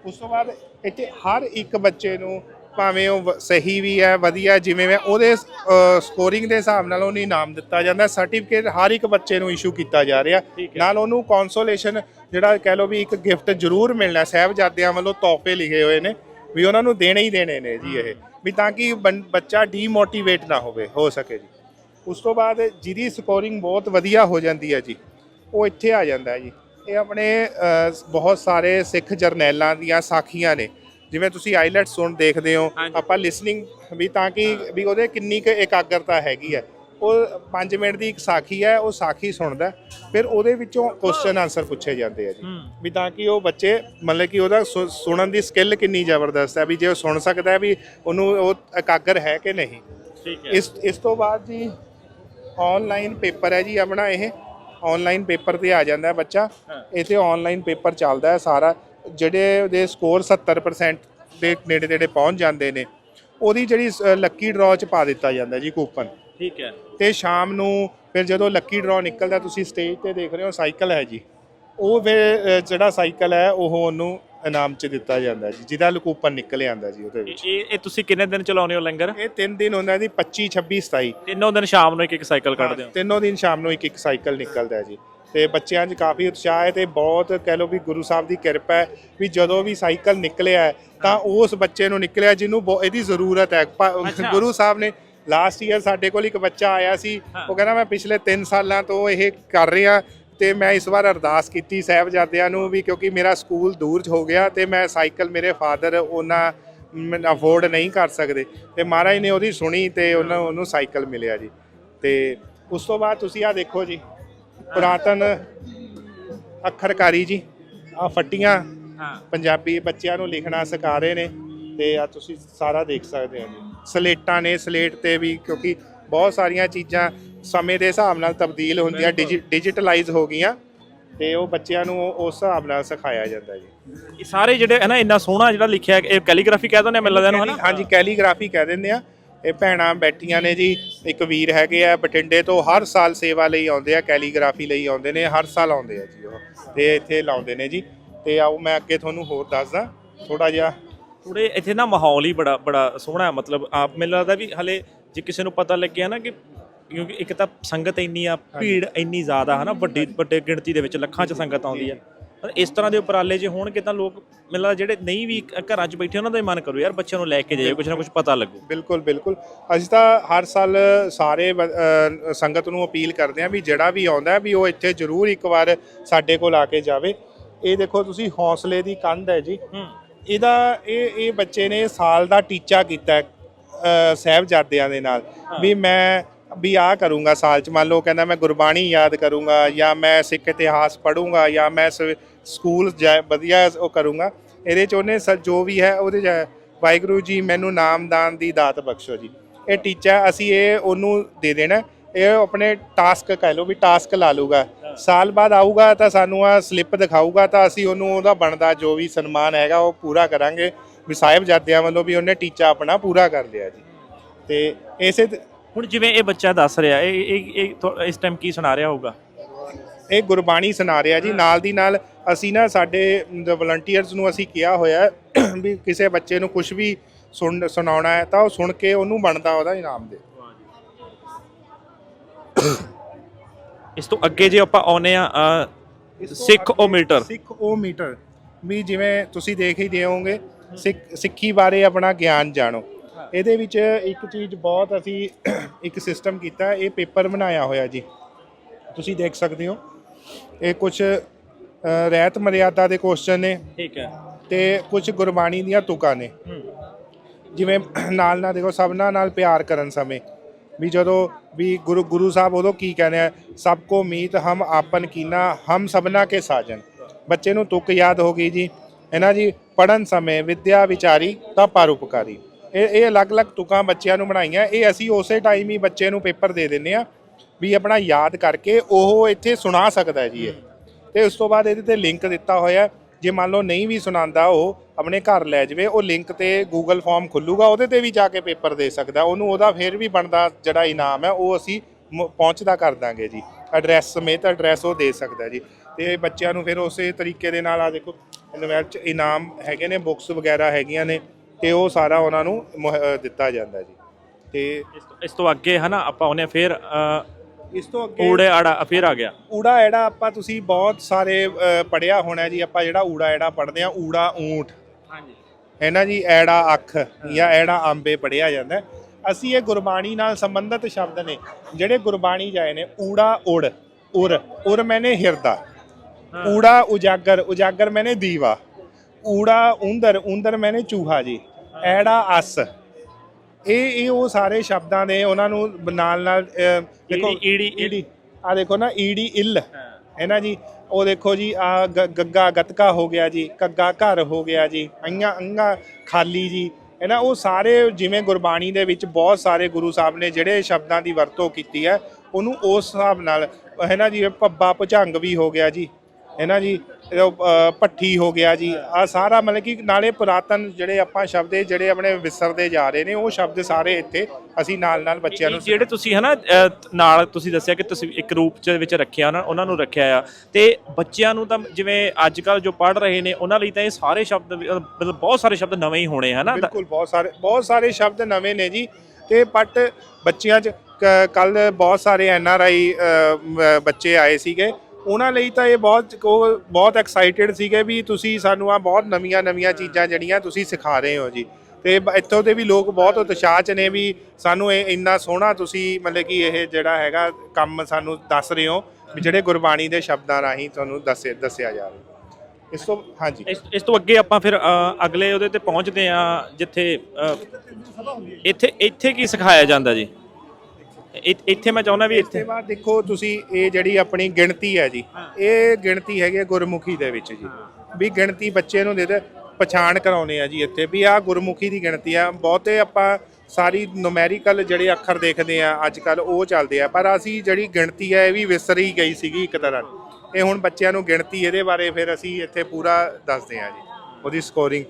ਉਸ ਤੋਂ ਬਾਅਦ ਇੱਥੇ ਹਰ ਇੱਕ ਬੱਚੇ ਨੂੰ ਭਾਵੇਂ ਉਹ ਸਹੀ ਵੀ ਹੈ ਵਧੀਆ ਜਿਵੇਂ ਮੈਂ ਉਹਦੇ ਸਕੋਰਿੰਗ ਦੇ ਹਿਸਾਬ ਨਾਲ ਉਹਨੂੰ ਇਨਾਮ ਦਿੱਤਾ ਜਾਂਦਾ ਸਰਟੀਫਿਕੇਟ ਹਰ ਇੱਕ ਬੱਚੇ ਨੂੰ ਇਸ਼ੂ ਕੀਤਾ ਜਾ ਰਿਹਾ। ਨਾਲ ਉਹਨੂੰ ਕੌਨਸੋਲੇਸ਼ਨ ਜਿਹੜਾ ਕਹਿ ਲਓ ਵੀ ਇੱਕ ਗਿਫਟ ਜ਼ਰੂਰ ਮਿਲਣਾ ਸਾਹਿਬਜ਼ਾਦਿਆਂ ਵੱਲੋਂ ਤੋਹਫੇ ਲਿਖੇ ਹੋਏ ਨੇ ਵੀ ਉਹਨਾਂ ਨੂੰ ਦੇਣੇ ਹੀ ਦੇਣੇ ਨੇ ਜੀ ਇਹ। ਵੀ ਤਾਂ ਕਿ ਬੱਚਾ ਡੀਮੋਟੀਵੇਟ ਨਾ ਹੋਵੇ ਹੋ ਸਕੇ ਜੀ। ਉਸ ਤੋਂ ਬਾਅਦ ਜਿਹਦੀ ਸਕੋਰਿੰਗ ਬਹੁਤ ਵਧੀਆ ਹੋ ਜਾਂਦੀ ਹੈ ਜੀ ਉਹ ਇੱਥੇ ਆ ਜਾਂਦਾ ਹੈ ਜੀ। ਇਹ ਆਪਣੇ ਬਹੁਤ ਸਾਰੇ ਸਿੱਖ ਜਰਨੈਲਾਂ ਦੀਆਂ ਸਾਖੀਆਂ ਨੇ। ਜਿਵੇਂ ਤੁਸੀਂ ਆਈਲੈਟ ਸੁਣ ਦੇਖਦੇ ਹੋ। ਆਪਾਂ ਲਿਸਨਿੰਗ ਵੀ ਤਾਂ ਕਿ ਵੀ ਉਹਦੇ ਕਿੰਨੀ ਕੁ ਇਕਾਗਰਤਾ ਹੈਗੀ ਹੈ। ਉਹ 5 ਮਿੰਟ ਦੀ ਇੱਕ ਸਾਖੀ ਹੈ ਉਹ ਸਾਖੀ ਸੁਣਦਾ ਫਿਰ ਉਹਦੇ ਵਿੱਚੋਂ ਕੁਐਸਚਨ ਆਨਸਰ ਪੁੱਛੇ ਜਾਂਦੇ ਆ ਜੀ। ਵੀ ਤਾਂ ਕਿ ਉਹ ਬੱਚੇ ਮਤਲਬ ਕਿ ਉਹਦਾ ਸੁਣਨ ਦੀ ਸਕਿੱਲ ਕਿੰਨੀ ਜ਼ਬਰਦਸਤ ਹੈ ਵੀ ਜੇ ਉਹ ਸੁਣ ਸਕਦਾ ਹੈ ਵੀ ਉਹਨੂੰ ਉਹ ਇਕਾਗਰ ਹੈ ਕਿ ਨਹੀਂ। ਠੀਕ ਹੈ। ਇਸ ਇਸ ਤੋਂ ਬਾਅਦ ਜੀ ਆਨਲਾਈਨ ਪੇਪਰ ਹੈ ਜੀ ਆਪਣਾ ਇਹ। ਆਨਲਾਈਨ ਪੇਪਰ ਤੇ ਆ ਜਾਂਦਾ ਹੈ ਬੱਚਾ। ਇੱਥੇ ਆਨਲਾਈਨ ਪੇਪਰ ਚੱਲਦਾ ਹੈ ਸਾਰਾ। ਜਿਹੜੇ ਉਹਦੇ ਸਕੋਰ 70% ਦੇ ਨੇੜੇ ਨੇੜੇ ਪਹੁੰਚ ਜਾਂਦੇ ਨੇ। ਉਹਦੀ ਜਿਹੜੀ ਲੱਕੀ ਡਰਾਅ ਚ ਪਾ ਦਿੱਤਾ ਜਾਂਦਾ ਜੀ ਕੂਪਨ ਠੀਕ ਹੈ। ਤੇ ਸ਼ਾਮ ਨੂੰ ਫਿਰ ਜਦੋਂ ਲੱਕੀ ਡਰਾਅ ਨਿਕਲਦਾ ਤੁਸੀਂ ਸਟੇਜ ਤੇ ਦੇਖ ਰਹੇ ਹੋ ਸਾਈਕਲ ਹੈ ਜੀ। ਉਹ ਫਿਰ ਜਿਹੜਾ ਸਾਈਕਲ ਹੈ ਉਹ ਉਹਨੂੰ ਇਨਾਮ ਚ ਦਿੱਤਾ ਜਾਂਦਾ ਜੀ ਜਿਹਦਾ ਕੂਪਨ ਨਿਕਲ ਆਂਦਾ ਜੀ ਉਹਦੇ ਵਿੱਚ। ਇਹ- ਇਹ ਤੁਸੀਂ ਕਿੰਨੇ ਦਿਨ ਚਲਾਉਂਦੇ ਹੋ ਲੰਗਰ? ਇਹ ਤਿੰਨ ਦਿਨ ਹੁੰਦਾ ਜੀ 25 26 27 ਤਿੰਨੋਂ ਦਿਨ ਸ਼ਾਮ ਨੂੰ ਇੱਕ ਇੱਕ ਸਾਈਕਲ ਕੱਢਦੇ ਹੋ? ਤਿੰਨੋਂ ਦਿਨ ਸ਼ਾਮ ਨੂੰ ਇੱਕ ਇੱਕ ਸਾਈਕਲ ਨਿਕਲਦਾ ਹੈ ਜੀ। ਤੇ ਬੱਚਿਆਂ 'ਚ ਕਾਫੀ ਉਤਸ਼ਾਹ ਹੈ ਤੇ ਬਹੁਤ ਕਹਿ ਲਓ ਵੀ ਗੁਰੂ ਸਾਹਿਬ ਦੀ ਕਿਰਪਾ ਹੈ ਵੀ ਜਦੋਂ ਵੀ ਸਾਈਕਲ ਨਿਕਲਿਆ ਹੈ, ਤਾਂ ਉਸ ਬੱਚੇ ਨੂੰ ਨਿਕਲਿਆ ਜਿਹਨੂੰ ਬਹੁ- ਇਹਦੀ ਜ਼ਰੂਰਤ ਹੈ। ਪ-। ਗੁਰੂ ਸਾਹਿਬ ਨੇ ਲਾਸਟ ਈਅਰ ਸਾਡੇ ਕੋਲ ਇੱਕ ਬੱਚਾ ਆਇਆ ਸੀ। ਉਹ ਕਹਿੰਦਾ ਮੈਂ ਪਿਛਲੇ 3 ਸਾਲਾਂ ਤੋਂ ਇਹ ਕਰ ਰਿਹਾ ਤੇ ਮੈਂ ਇਸ ਵਾਰ ਅਰਦਾਸ ਕੀਤੀ ਸਾਹਿਬਜ਼ਾਦਿਆਂ ਨੂੰ ਵੀ ਕਿਉਂਕਿ ਮੇਰਾ ਸਕੂਲ ਦੂਰ 'ਚ ਹੋ ਗਿਆ ਤੇ ਮੈਂ ਸਾਈਕਲ ਮੇਰੇ ਫਾਦਰ ਉਹਨਾਂ ਅਫੋਰਡ ਨਹੀਂ ਕਰ ਸਕਦੇ। ਤੇ ਮਹਾਰਾਜ ਨੇ ਉਹਦੀ ਸੁਣੀ ਤੇ ਉਹਨਾਂ ਉਹਨੂੰ ਸਾਈਕਲ ਮਿਲਿਆ ਜੀ। ਤੇ ਉਸ ਤੋਂ ਬਾਅਦ ਤੁਸੀਂ ਆ ਦੇਖੋ ਜੀ ਪੁਰਾਤਨ ਅੱਖਰਕਾਰੀ ਜੀ ਆ ਫੱਟੀਆਂ ਹਾਂ। ਪੰਜਾਬੀ ਬੱਚਿਆਂ ਨੂੰ ਲਿਖਣਾ ਸਿਖਾ ਰਹੇ ਨੇ ਤੇ ਆ ਤੁਸੀਂ ਸਾਰਾ ਦੇਖ ਸਕਦੇ ਹੋ ਜੀ। ਸਲੇਟਾਂ ਨੇ ਸਲੇਟ ਤੇ ਵੀ ਕਿਉਂਕਿ ਬਹੁਤ ਸਾਰੀਆਂ ਚੀਜ਼ਾਂ ਸਮੇਂ ਦੇ ਹਿਸਾਬ ਨਾਲ ਤਬਦੀਲ ਹੁੰਦੀਆਂ ਡਿਜੀਟਲਾਈਜ਼ ਹੋ ਗਈਆਂ ਤੇ ਉਹ ਬੱਚਿਆਂ ਨੂੰ ਉਸ ਹਿਸਾਬ ਨਾਲ ਸਿਖਾਇਆ ਜਾਂਦਾ ਜੀ। ਇਹ ਸਾਰੇ ਜਿਹੜੇ ਹੈ ਨਾ ਇੰਨਾ ਸੋਹਣਾ ਜਿਹੜਾ ਲਿਖਿਆ ਇਹ ਕੈਲੀਗ੍ਰਾਫੀ ਕਹਿ ਦਿੰਦੇ ਆ ਮੈਨੂੰ ਲੱਗਦਾ ਇਹਨੂੰ ਹੈ ਨਾ? ਹਾਂਜੀ ਕੈਲੀਗ੍ਰਾਫੀ ਕਹਿ ਦਿੰਦੇ ਆ। ਇਹ ਭੈਣਾਂ ਬੈਠੀਆਂ ਨੇ ਜੀ ਇੱਕ ਵੀਰ ਹੈਗੇ ਆ ਬਠਿੰਡੇ ਤੋਂ ਹਰ ਸਾਲ ਸੇਵਾ ਲਈ ਆਉਂਦੇ ਆ ਕੈਲੀਗ੍ਰਾਫੀ ਲਈ ਆਉਂਦੇ ਨੇ ਹਰ ਸਾਲ ਆਉਂਦੇ ਆ ਜੀ ਉਹ। ਤੇ ਇੱਥੇ ਲਾਉਂਦੇ ਨੇ ਜੀ। ਤੇ ਆਓ ਮੈਂ ਅੱਗੇ ਤੁਹਾਨੂੰ ਹੋਰ ਦੱਸਦਾ ਥੋੜਾ ਜਿਹਾ ਥੋੜੇ ਇੱਥੇ ਨਾ ਮਾਹੌਲ ਹੀ ਬੜਾ ਬੜਾ ਸੋਹਣਾ ਹੈ ਮਤਲਬ ਆਪ ਮੈਨੂੰ ਲੱਗਦਾ ਵੀ ਹਲੇ ਜੇ ਕਿਸੇ ਨੂੰ ਪਤਾ ਲੱਗਿਆ ਨਾ ਕਿ ਕਿਉਂਕਿ ਇੱਕ ਤਾਂ ਸੰਗਤ ਇੰਨੀ ਆ ਭੀੜ ਇੰਨੀ ਜ਼ਿਆਦਾ ਹੈ ਨਾ ਵੱਡੀ ਵੱਡੇ ਗਿਣਤੀ ਦੇ ਵਿੱਚ ਲੱਖਾਂ 'ਚ ਸੰਗਤ ਆਉਂਦੀ ਆ। ਪਰ ਇਸ ਤਰ੍ਹਾਂ ਦੇ ਉਪਰਾਲੇ ਜੇ ਹੋਣਗੇ ਤਾਂ ਲੋਕ ਮੈਨੂੰ ਲੱਗਦਾ ਜਿਹੜੇ ਨਹੀਂ ਵੀ ਘਰਾਂ 'ਚ ਬੈਠੇ ਉਹਨਾਂ ਦਾ ਹੀ ਮਨ ਕਰੂ ਯਾਰ ਬੱਚਿਆਂ ਨੂੰ ਲੈ ਕੇ ਜਾਈਏ ਕੁਝ ਨਾ ਕੁਝ ਪਤਾ ਲੱਗੂ। ਬਿਲਕੁਲ ਬਿਲਕੁਲ। ਅਸੀਂ ਤਾਂ ਹਰ ਸਾਲ ਸਾਰੇ ਸੰਗਤ ਨੂੰ ਅਪੀਲ ਕਰਦੇ ਹਾਂ ਵੀ ਜਿਹੜਾ ਵੀ ਆਉਂਦਾ ਵੀ ਉਹ ਇੱਥੇ ਜ਼ਰੂਰ ਇੱਕ ਵਾਰ ਸਾਡੇ ਕੋਲ ਆ ਕੇ ਜਾਵੇ। ਇਹ ਦੇਖੋ ਤੁਸੀਂ ਹੌਸਲੇ ਦੀ ਕੰਧ ਹੈ ਜੀ। ਹੂੰ। ਇਹਦਾ ਇਹ ਇਹ ਬੱਚੇ ਨੇ ਸਾਲ ਦਾ ਟੀਚਾ ਕੀਤਾ ਸਾਹਿਬਜ਼ਾਦਿਆਂ ਦੇ ਨਾਲ ਵੀ ਮੈਂ ਵੀ ਆ ਕਰੂੰਗਾ ਸਾਲ ਚ। ਮੰਨ ਲਓ ਕਹਿੰਦਾ ਮੈਂ ਗੁਰਬਾਣੀ ਯਾਦ ਕਰੂੰਗਾ ਜਾਂ ਮੈਂ ਸਿੱਖ ਇਤਿਹਾਸ ਪੜ੍ਹੂੰਗਾ ਜਾਂ ਮੈਂ ਸਕੂਲ ਜਾ ਵਧੀਆ ਉਹ ਕਰੂੰਗਾ। ਇਹਦੇ ਚ ਉਹਨੇ ਜੋ ਵੀ ਹੈ ਉਹਦੇ ਵਾਹਿਗੁਰੂ ਜੀ ਮੈਨੂੰ ਨਾਮਦਾਨ ਦੀ ਦਾਤ ਬਖਸ਼ੋ ਜੀ। ਇਹ ਟੀਚਾ ਅਸੀਂ ਇਹ ਉਹਨੂੰ ਦੇ ਦੇਣਾ। ਇਹ ਆਪਣੇ ਟਾਸਕ ਕਹਿ ਲਓ ਵੀ ਟਾਸਕ ਲਾ ਲੂਗਾ ਸਾਲ ਬਾਅਦ ਆਊਗਾ ਤਾਂ ਸਾਨੂੰ ਆ ਸਲਿੱਪ ਦਿਖਾਊਗਾ ਤਾਂ ਅਸੀਂ ਉਹਨੂੰ ਉਹਦਾ ਬਣਦਾ ਜੋ ਵੀ ਸਨਮਾਨ ਹੈਗਾ ਉਹ ਪੂਰਾ ਕਰਾਂਗੇ। ਵੀ ਸਾਹਿਬਜ਼ਾਦਿਆਂ ਵੱਲੋਂ ਵੀ ਉਹਨੇ ਟੀਚਾ ਆਪਣਾ ਪੂਰਾ ਕਰ ਲਿਆ ਜੀ। ਤੇ ਇਸੇ ਹੁਣ ਜਿਵੇਂ ਇਹ ਬੱਚਾ ਦੱਸ ਰਿਹਾ ਇਹ ਇਹ ਇਸ ਟਾਈਮ ਕੀ ਸੁਣਾ ਰਿਹਾ ਹੋਊਗਾ? ਇਹ ਗੁਰਬਾਣੀ ਸੁਣਾ ਰਿਹਾ ਜੀ। ਨਾਲ ਦੀ ਨਾਲ ਅਸੀਂ ਨਾ ਸਾਡੇ ਵਲੰਟੀਅਰਸ ਨੂੰ ਅਸੀਂ ਕਿਹਾ ਹੋਇਆ ਵੀ ਕਿਸੇ ਬੱਚੇ ਨੂੰ ਕੁਝ ਵੀ ਸੁਣ ਸੁਣਾਉਣਾ ਹੈ ਤਾਂ ਉਹ ਸੁਣ ਕੇ ਉਹਨੂੰ ਬਣਦਾ ਉਹਦਾ ਇਨਾਮ ਦੇ। ਇਸ ਤੋਂ ਅੱਗੇ ਜੇ ਆਪਾਂ ਆਉਨੇ ਆ ਸਿੱਖ ਓ ਮੀਟਰ। ਸਿੱਖ ਉਹ ਮੀਟਰ। ਵੀ ਜਿਵੇਂ ਤੁਸੀਂ ਦੇਖ ਹੀ ਦਿਓਗੇ ਸਿੱਖ ਸਿੱਖੀ ਬਾਰੇ ਆਪਣਾ ਗਿਆਨ ਜਾਣੋ। ਇਹਦੇ ਵਿੱਚ ਇੱਕ ਚੀਜ਼ ਬਹੁਤ ਅਸੀਂ ਇੱਕ ਸਿਸਟਮ ਕੀਤਾ ਇਹ ਪੇਪਰ ਬਣਾਇਆ ਹੋਇਆ ਜੀ। ਤੁਸੀਂ ਦੇਖ ਸਕਦੇ ਹੋ। ਇਹ ਕੁਝ ਰਹਿਤ ਮਰਿਆਦਾ ਦੇ ਕੁਐਸਚਨ ਨੇ ਠੀਕ ਹੈ। ਤੇ ਕੁਝ ਗੁਰਬਾਣੀ ਦੀਆਂ ਤੁਕਾਂ ਨੇ। ਜਿਵੇਂ ਨਾਲ ਨਾਲ ਦੇਖੋ ਸਭਨਾ ਨਾਲ ਪਿਆਰ ਕਰਨ ਸਮੇਂ ਵੀ ਜਦੋਂ ਵੀ ਗੁਰੂ ਗੁਰੂ ਸਾਹਿਬ ਉਦੋਂ ਕੀ ਕਹਿੰਦੇ ਆ ਸਭ ਕੋ ਮੀਤ ਹਮ ਆਪਨ ਕੀਨਾ ਹਮ ਸਭਨਾ ਕੇ ਸਾਜਨ। ਬੱਚੇ ਨੂੰ ਤੁਕ ਯਾਦ ਹੋ ਗਈ ਜੀ। ਹੈ ਨਾ ਜੀ? ਪੜਨ ਸਮੇਂ ਵਿਦਿਆ ਵਿਚਾਰੀ ਤਾਂ ਪਰਉਪਕਾਰੀ ਇਹ ਇਹ ਅਲੱਗ-ਅਲੱਗ ਤੁਕਾਂ ਬੱਚਿਆਂ ਨੂੰ ਬਣਾਈਆਂ। ਇਹ ਅਸੀਂ ਉਸੇ ਟਾਈਮ ਹੀ ਬੱਚੇ ਨੂੰ ਪੇਪਰ ਦੇ ਦਿੰਨੇ ਆ ਵੀ ਆਪਣਾ ਯਾਦ ਕਰਕੇ ਉਹ ਇੱਥੇ ਸੁਣਾ ਸਕਦਾ ਜੀ ਇਹ। ਤੇ ਉਸ ਤੋਂ ਬਾਅਦ ਇਹਦੇ ਤੇ ਲਿੰਕ ਦਿੱਤਾ ਹੋਇਆ। ਜੇ ਮੰਨ ਲਓ ਨਹੀਂ ਵੀ ਸੁਣਾਉਂਦਾ ਉਹ, ਆਪਣੇ ਘਰ ਲੈ ਜਾਵੇ, ਉਹ ਲਿੰਕ ਤੇ ਗੂਗਲ ਫਾਰਮ ਖੁੱਲੂਗਾ, ਉਹਦੇ ਤੇ ਵੀ ਜਾ ਕੇ ਪੇਪਰ ਦੇ ਸਕਦਾ। ਉਹਨੂੰ ਉਹਦਾ ਫਿਰ ਵੀ ਬਣਦਾ ਜਿਹੜਾ ਇਨਾਮ ਹੈ, ਉਹ ਅਸੀਂ ਮ- ਪਹੁੰਚਦਾ ਕਰ ਦਾਂਗੇ ਜੀ। ਐਡਰੈਸ ਸਮੇਤ ਐਡਰੈਸ ਉਹ ਦੇ ਸਕਦਾ ਜੀ। ਤੇ ਬੱਚਿਆਂ ਨੂੰ ਫਿਰ ਉਸੇ ਤਰੀਕੇ ਦੇ ਨਾਲ ਆ ਦੇਖੋ ਇਨਵੈਲ ਚ ਇਨਾਮ ਹੈਗੇ ਨੇ ਬੁੱਕਸ ਵਗੈਰਾ ਹੈਗੀਆਂ ਨੇ ਤੇ ਉਹ ਸਾਰਾ ਉਹਨਾਂ ਨੂੰ ਮੁਹ- ਦਿੱਤਾ ਜਾਂਦਾ ਜੀ। ਤੇ ਇਸ ਤੋਂ- ਇਸ ਤੋਂ ਅੱਗੇ ਹਨਾ ਆਪਾਂ ਆਉਨੇ ਫਿਰ ਇਸ ਤੋਂ ਅੱਗੇ ਊੜੇ ਆੜਾ ਫਿਰ ਆ ਗਿਆ। ਊੜਾ ਐੜਾ ਆਪਾਂ ਤੁਸੀਂ ਬਹੁਤ ਸਾਰੇ ਅ, ਪੜ੍ਹਿਆ ਹੋਣਾ ਜੀ ਆਪਾਂ ਜਿਹੜਾ ਊੜਾ ਐੜਾ ਪੜ੍ਹਦੇ ਆ ਊੜਾ ਊਂਠ। ਹਾਂਜੀ। ਹੈ ਨਾ ਜੀ ਐੜਾ ਅੱਖ ਜਾਂ ਐੜਾ ਆਂਬੇ ਪੜਿਆ ਜਾਂਦਾ ਹੈ। ਅਸੀਂ ਇਹ ਗੁਰਬਾਣੀ ਨਾਲ ਸੰਬੰਧਿਤ ਸ਼ਬਦ ਨੇ ਜਿਹੜੇ ਗੁਰਬਾਣੀ ਜਾਏ ਨੇ ਊੜਾ ਉੜ ਉਰ ਉਰ ਮੈਨੇ ਹਿਰਦਾ। ਊੜਾ ਉਜਾਗਰ ਉਜਾਗਰ ਮੈਨੇ ਦੀਵਾ ਊੜਾ ਉਂਦਰ ਉਂਦਰ ਮੈਨੇ ਚੂਹਾ ਜੀ ਐੜਾ ਅਸ। ਇਹ ਇਹ ਉਹ ਸਾਰੇ ਸ਼ਬਦਾਂ ਦੇ ਉਹਨਾਂ ਨੂੰ ਨਾਲ ਨਾਲ ਅਹ, ਦੇਖੋ ਈੜੀ- ਈੜੀ- ਈੜੀ ਆ ਦੇਖੋ ਨਾ ਈੜੀ ਇਲ ਹੈ। ਨਾ ਜੀ? ਉਹ ਦੇਖੋ ਜੀ ਆ ਗੱਗਾ ਗਤਕਾ ਹੋ ਗਿਆ ਜੀ ਕੱਗਾ ਘਰ ਹੋ ਗਿਆ ਜੀ ਅੰਗਾ ਅੰਗਾ ਖਾਲੀ ਜੀ ਹੈ ਨਾ? ਉਹ ਸਾਰੇ ਜਿਵੇਂ ਗੁਰਬਾਣੀ ਦੇ ਵਿੱਚ ਬਹੁਤ ਸਾਰੇ ਗੁਰੂ ਸਾਹਿਬ ਨੇ ਜਿਹੜੇ ਸ਼ਬਦਾਂ ਦੀ ਵਰਤੋਂ ਕੀਤੀ ਹੈ ਉਹਨੂੰ ਉਸ ਹਿਸਾਬ ਨਾਲ ਹੈ ਨਾ ਜੀ? ਪੱਬਾ ਭੁਜੰਗ ਵੀ ਹੋ ਗਿਆ ਜੀ ਹੈ ਨਾ ਜੀ? ਭੱਠੀ ਹੋ ਗਿਆ ਜੀ। ਆ ਸਾਰਾ ਮਤਲਬ ਕਿ ਨਾਲੇ ਪੁਰਾਤਨ ਜਿਹੜੇ ਆਪਾਂ ਸ਼ਬਦ ਜਿਹੜੇ ਆਪਣੇ ਵਿਸਰਦੇ ਜਾ ਰਹੇ ਨੇ ਉਹ ਸ਼ਬਦ ਸਾਰੇ ਇੱਥੇ ਅਸੀਂ ਨਾਲ ਨਾਲ ਬੱਚਿਆਂ ਨੂੰ ਜਿਹੜੇ ਤੁਸੀਂ ਹਨਾ ਨਾਲ ਤੁਸੀਂ ਦੱਸਿਆ ਕਿ ਤੁਸੀਂ ਇੱਕ ਰੂਪ ਚ ਵਿੱਚ ਰੱਖਿਆ ਉਹਨਾਂ ਉਹਨਾਂ ਨੂੰ ਰੱਖਿਆ ਆ। ਤੇ ਬੱਚਿਆਂ ਨੂੰ ਤਾਂ ਜਿਵੇਂ ਅੱਜ ਕੱਲ ਜੋ ਪੜ ਰਹੇ ਨੇ ਉਹਨਾਂ ਲਈ ਤਾਂ ਇਹ ਸਾਰੇ ਸ਼ਬਦ ਮਤਲਬ ਬਹੁਤ ਸਾਰੇ ਸ਼ਬਦ ਨਵੇਂ ਹੀ ਹੋਣੇ ਹਨਾ? ਬਿਲਕੁਲ ਬਹੁਤ ਸਾਰੇ ਬਹੁਤ ਸਾਰੇ ਸ਼ਬਦ ਨਵੇਂ ਨੇ ਜੀ। ਤੇ ਬਟ ਬੱਚਿਆਂ 'ਚ ਕੱਲ ਬਹੁਤ ਸਾਰੇ ਐਨ ਆਰ ਆਈ ਬੱਚੇ ਆਏ ਸੀਗੇ। ਉਹਨਾਂ ਲਈ ਤਾਂ ਇਹ ਬਹੁਤ ਉਹ ਬਹੁਤ ਐਕਸਾਈਟਿਡ ਸੀਗੇ ਵੀ ਤੁਸੀਂ ਸਾਨੂੰ ਆ ਬਹੁਤ ਨਵੀਆਂ ਨਵੀਆਂ ਚੀਜ਼ਾਂ ਜਿਹੜੀਆਂ ਤੁਸੀਂ ਸਿਖਾ ਰਹੇ ਹੋ ਜੀ। ਤੇ ਇੱਥੋਂ ਦੇ ਵੀ ਲੋਕ ਬਹੁਤ ਉਤਸ਼ਾਹ 'ਚ ਨੇ ਵੀ ਸਾਨੂੰ ਇਹ ਇੰਨਾ ਸੋਹਣਾ ਤੁਸੀਂ ਮਤਲਬ ਕਿ ਇਹ ਜਿਹੜਾ ਹੈਗਾ ਕੰਮ ਸਾਨੂੰ ਦੱਸ ਰਹੇ ਹੋ ਵੀ ਜਿਹੜੇ ਗੁਰਬਾਣੀ ਦੇ ਸ਼ਬਦਾਂ ਰਾਹੀਂ ਤੁਹਾਨੂੰ ਦੱਸੇ, ਦੱਸਿਆ ਜਾ ਰਿਹਾ। ਇਸ ਤੋਂ, ਹਾਂਜੀ। ਇਸ ਇਸ ਤੋਂ ਅੱਗੇ ਆਪਾਂ ਫਿਰ ਅਗਲੇ ਉਹਦੇ ਤੇ ਪਹੁੰਚਦੇ ਆ ਜਿੱਥੇ ਇੱਥੇ ਇੱਥੇ ਕੀ ਸਿਖਾਇਆ ਜਾਂਦਾ ਜੀ? ਇ- ਇੱਥੇ ਮੈਂ ਚਾਹੁੰਦਾ ਵੀ ਤੋਂ ਇੱਥੇ ਬਾਅਦ ਦੇਖੋ ਤੁਸੀਂ ਇਹ ਜਿਹੜੀ ਆਪਣੀ ਗਿਣਤੀ ਹੈ ਜੀ ਇਹ ਗਿਣਤੀ ਹੈਗੀ ਹੈ ਗੁਰਮੁਖੀ ਦੇ ਵਿੱਚ ਜੀ। ਵੀ ਗਿਣਤੀ ਬੱਚੇ ਨੂੰ ਦੇ ਦੇ ਪਛਾਣ ਕਰਾਉਨੇ ਆ ਜੀ ਇੱਥੇ। ਵੀ ਆਹ ਗੁਰਮੁਖੀ ਦੀ ਗਿਣਤੀ ਆ ਬਹੁਤੇ ਆਪਾਂ ਸਾਰੀ ਨੂਮੈਰੀਕਲ ਜਿਹੜੇ ਅੱਖਰ ਦੇਖਦੇ ਆ ਅੱਜ ਕੱਲ ਉਹ ਚੱਲਦੇ ਆ। ਪਰ ਅਸੀਂ ਜਿਹੜੀ ਗਿਣਤੀ ਹੈ ਇਹ ਵੀ ਵਿਸਰ ਹੀ ਗਈ ਸੀਗੀ ਇੱਕ ਤਰ੍ਹਾਂ। ਇਹ ਹੁਣ ਬੱਚਿਆਂ ਨੂੰ ਗਿਣਤੀ ਇਹਦੇ ਬਾਰੇ ਫਿਰ ਅਸੀਂ ਇੱਥੇ ਪੂਰਾ ਦੱਸਦੇ ਆ ਜੀ ਉਹਦੀ ਸਕੋਰਿੰਗ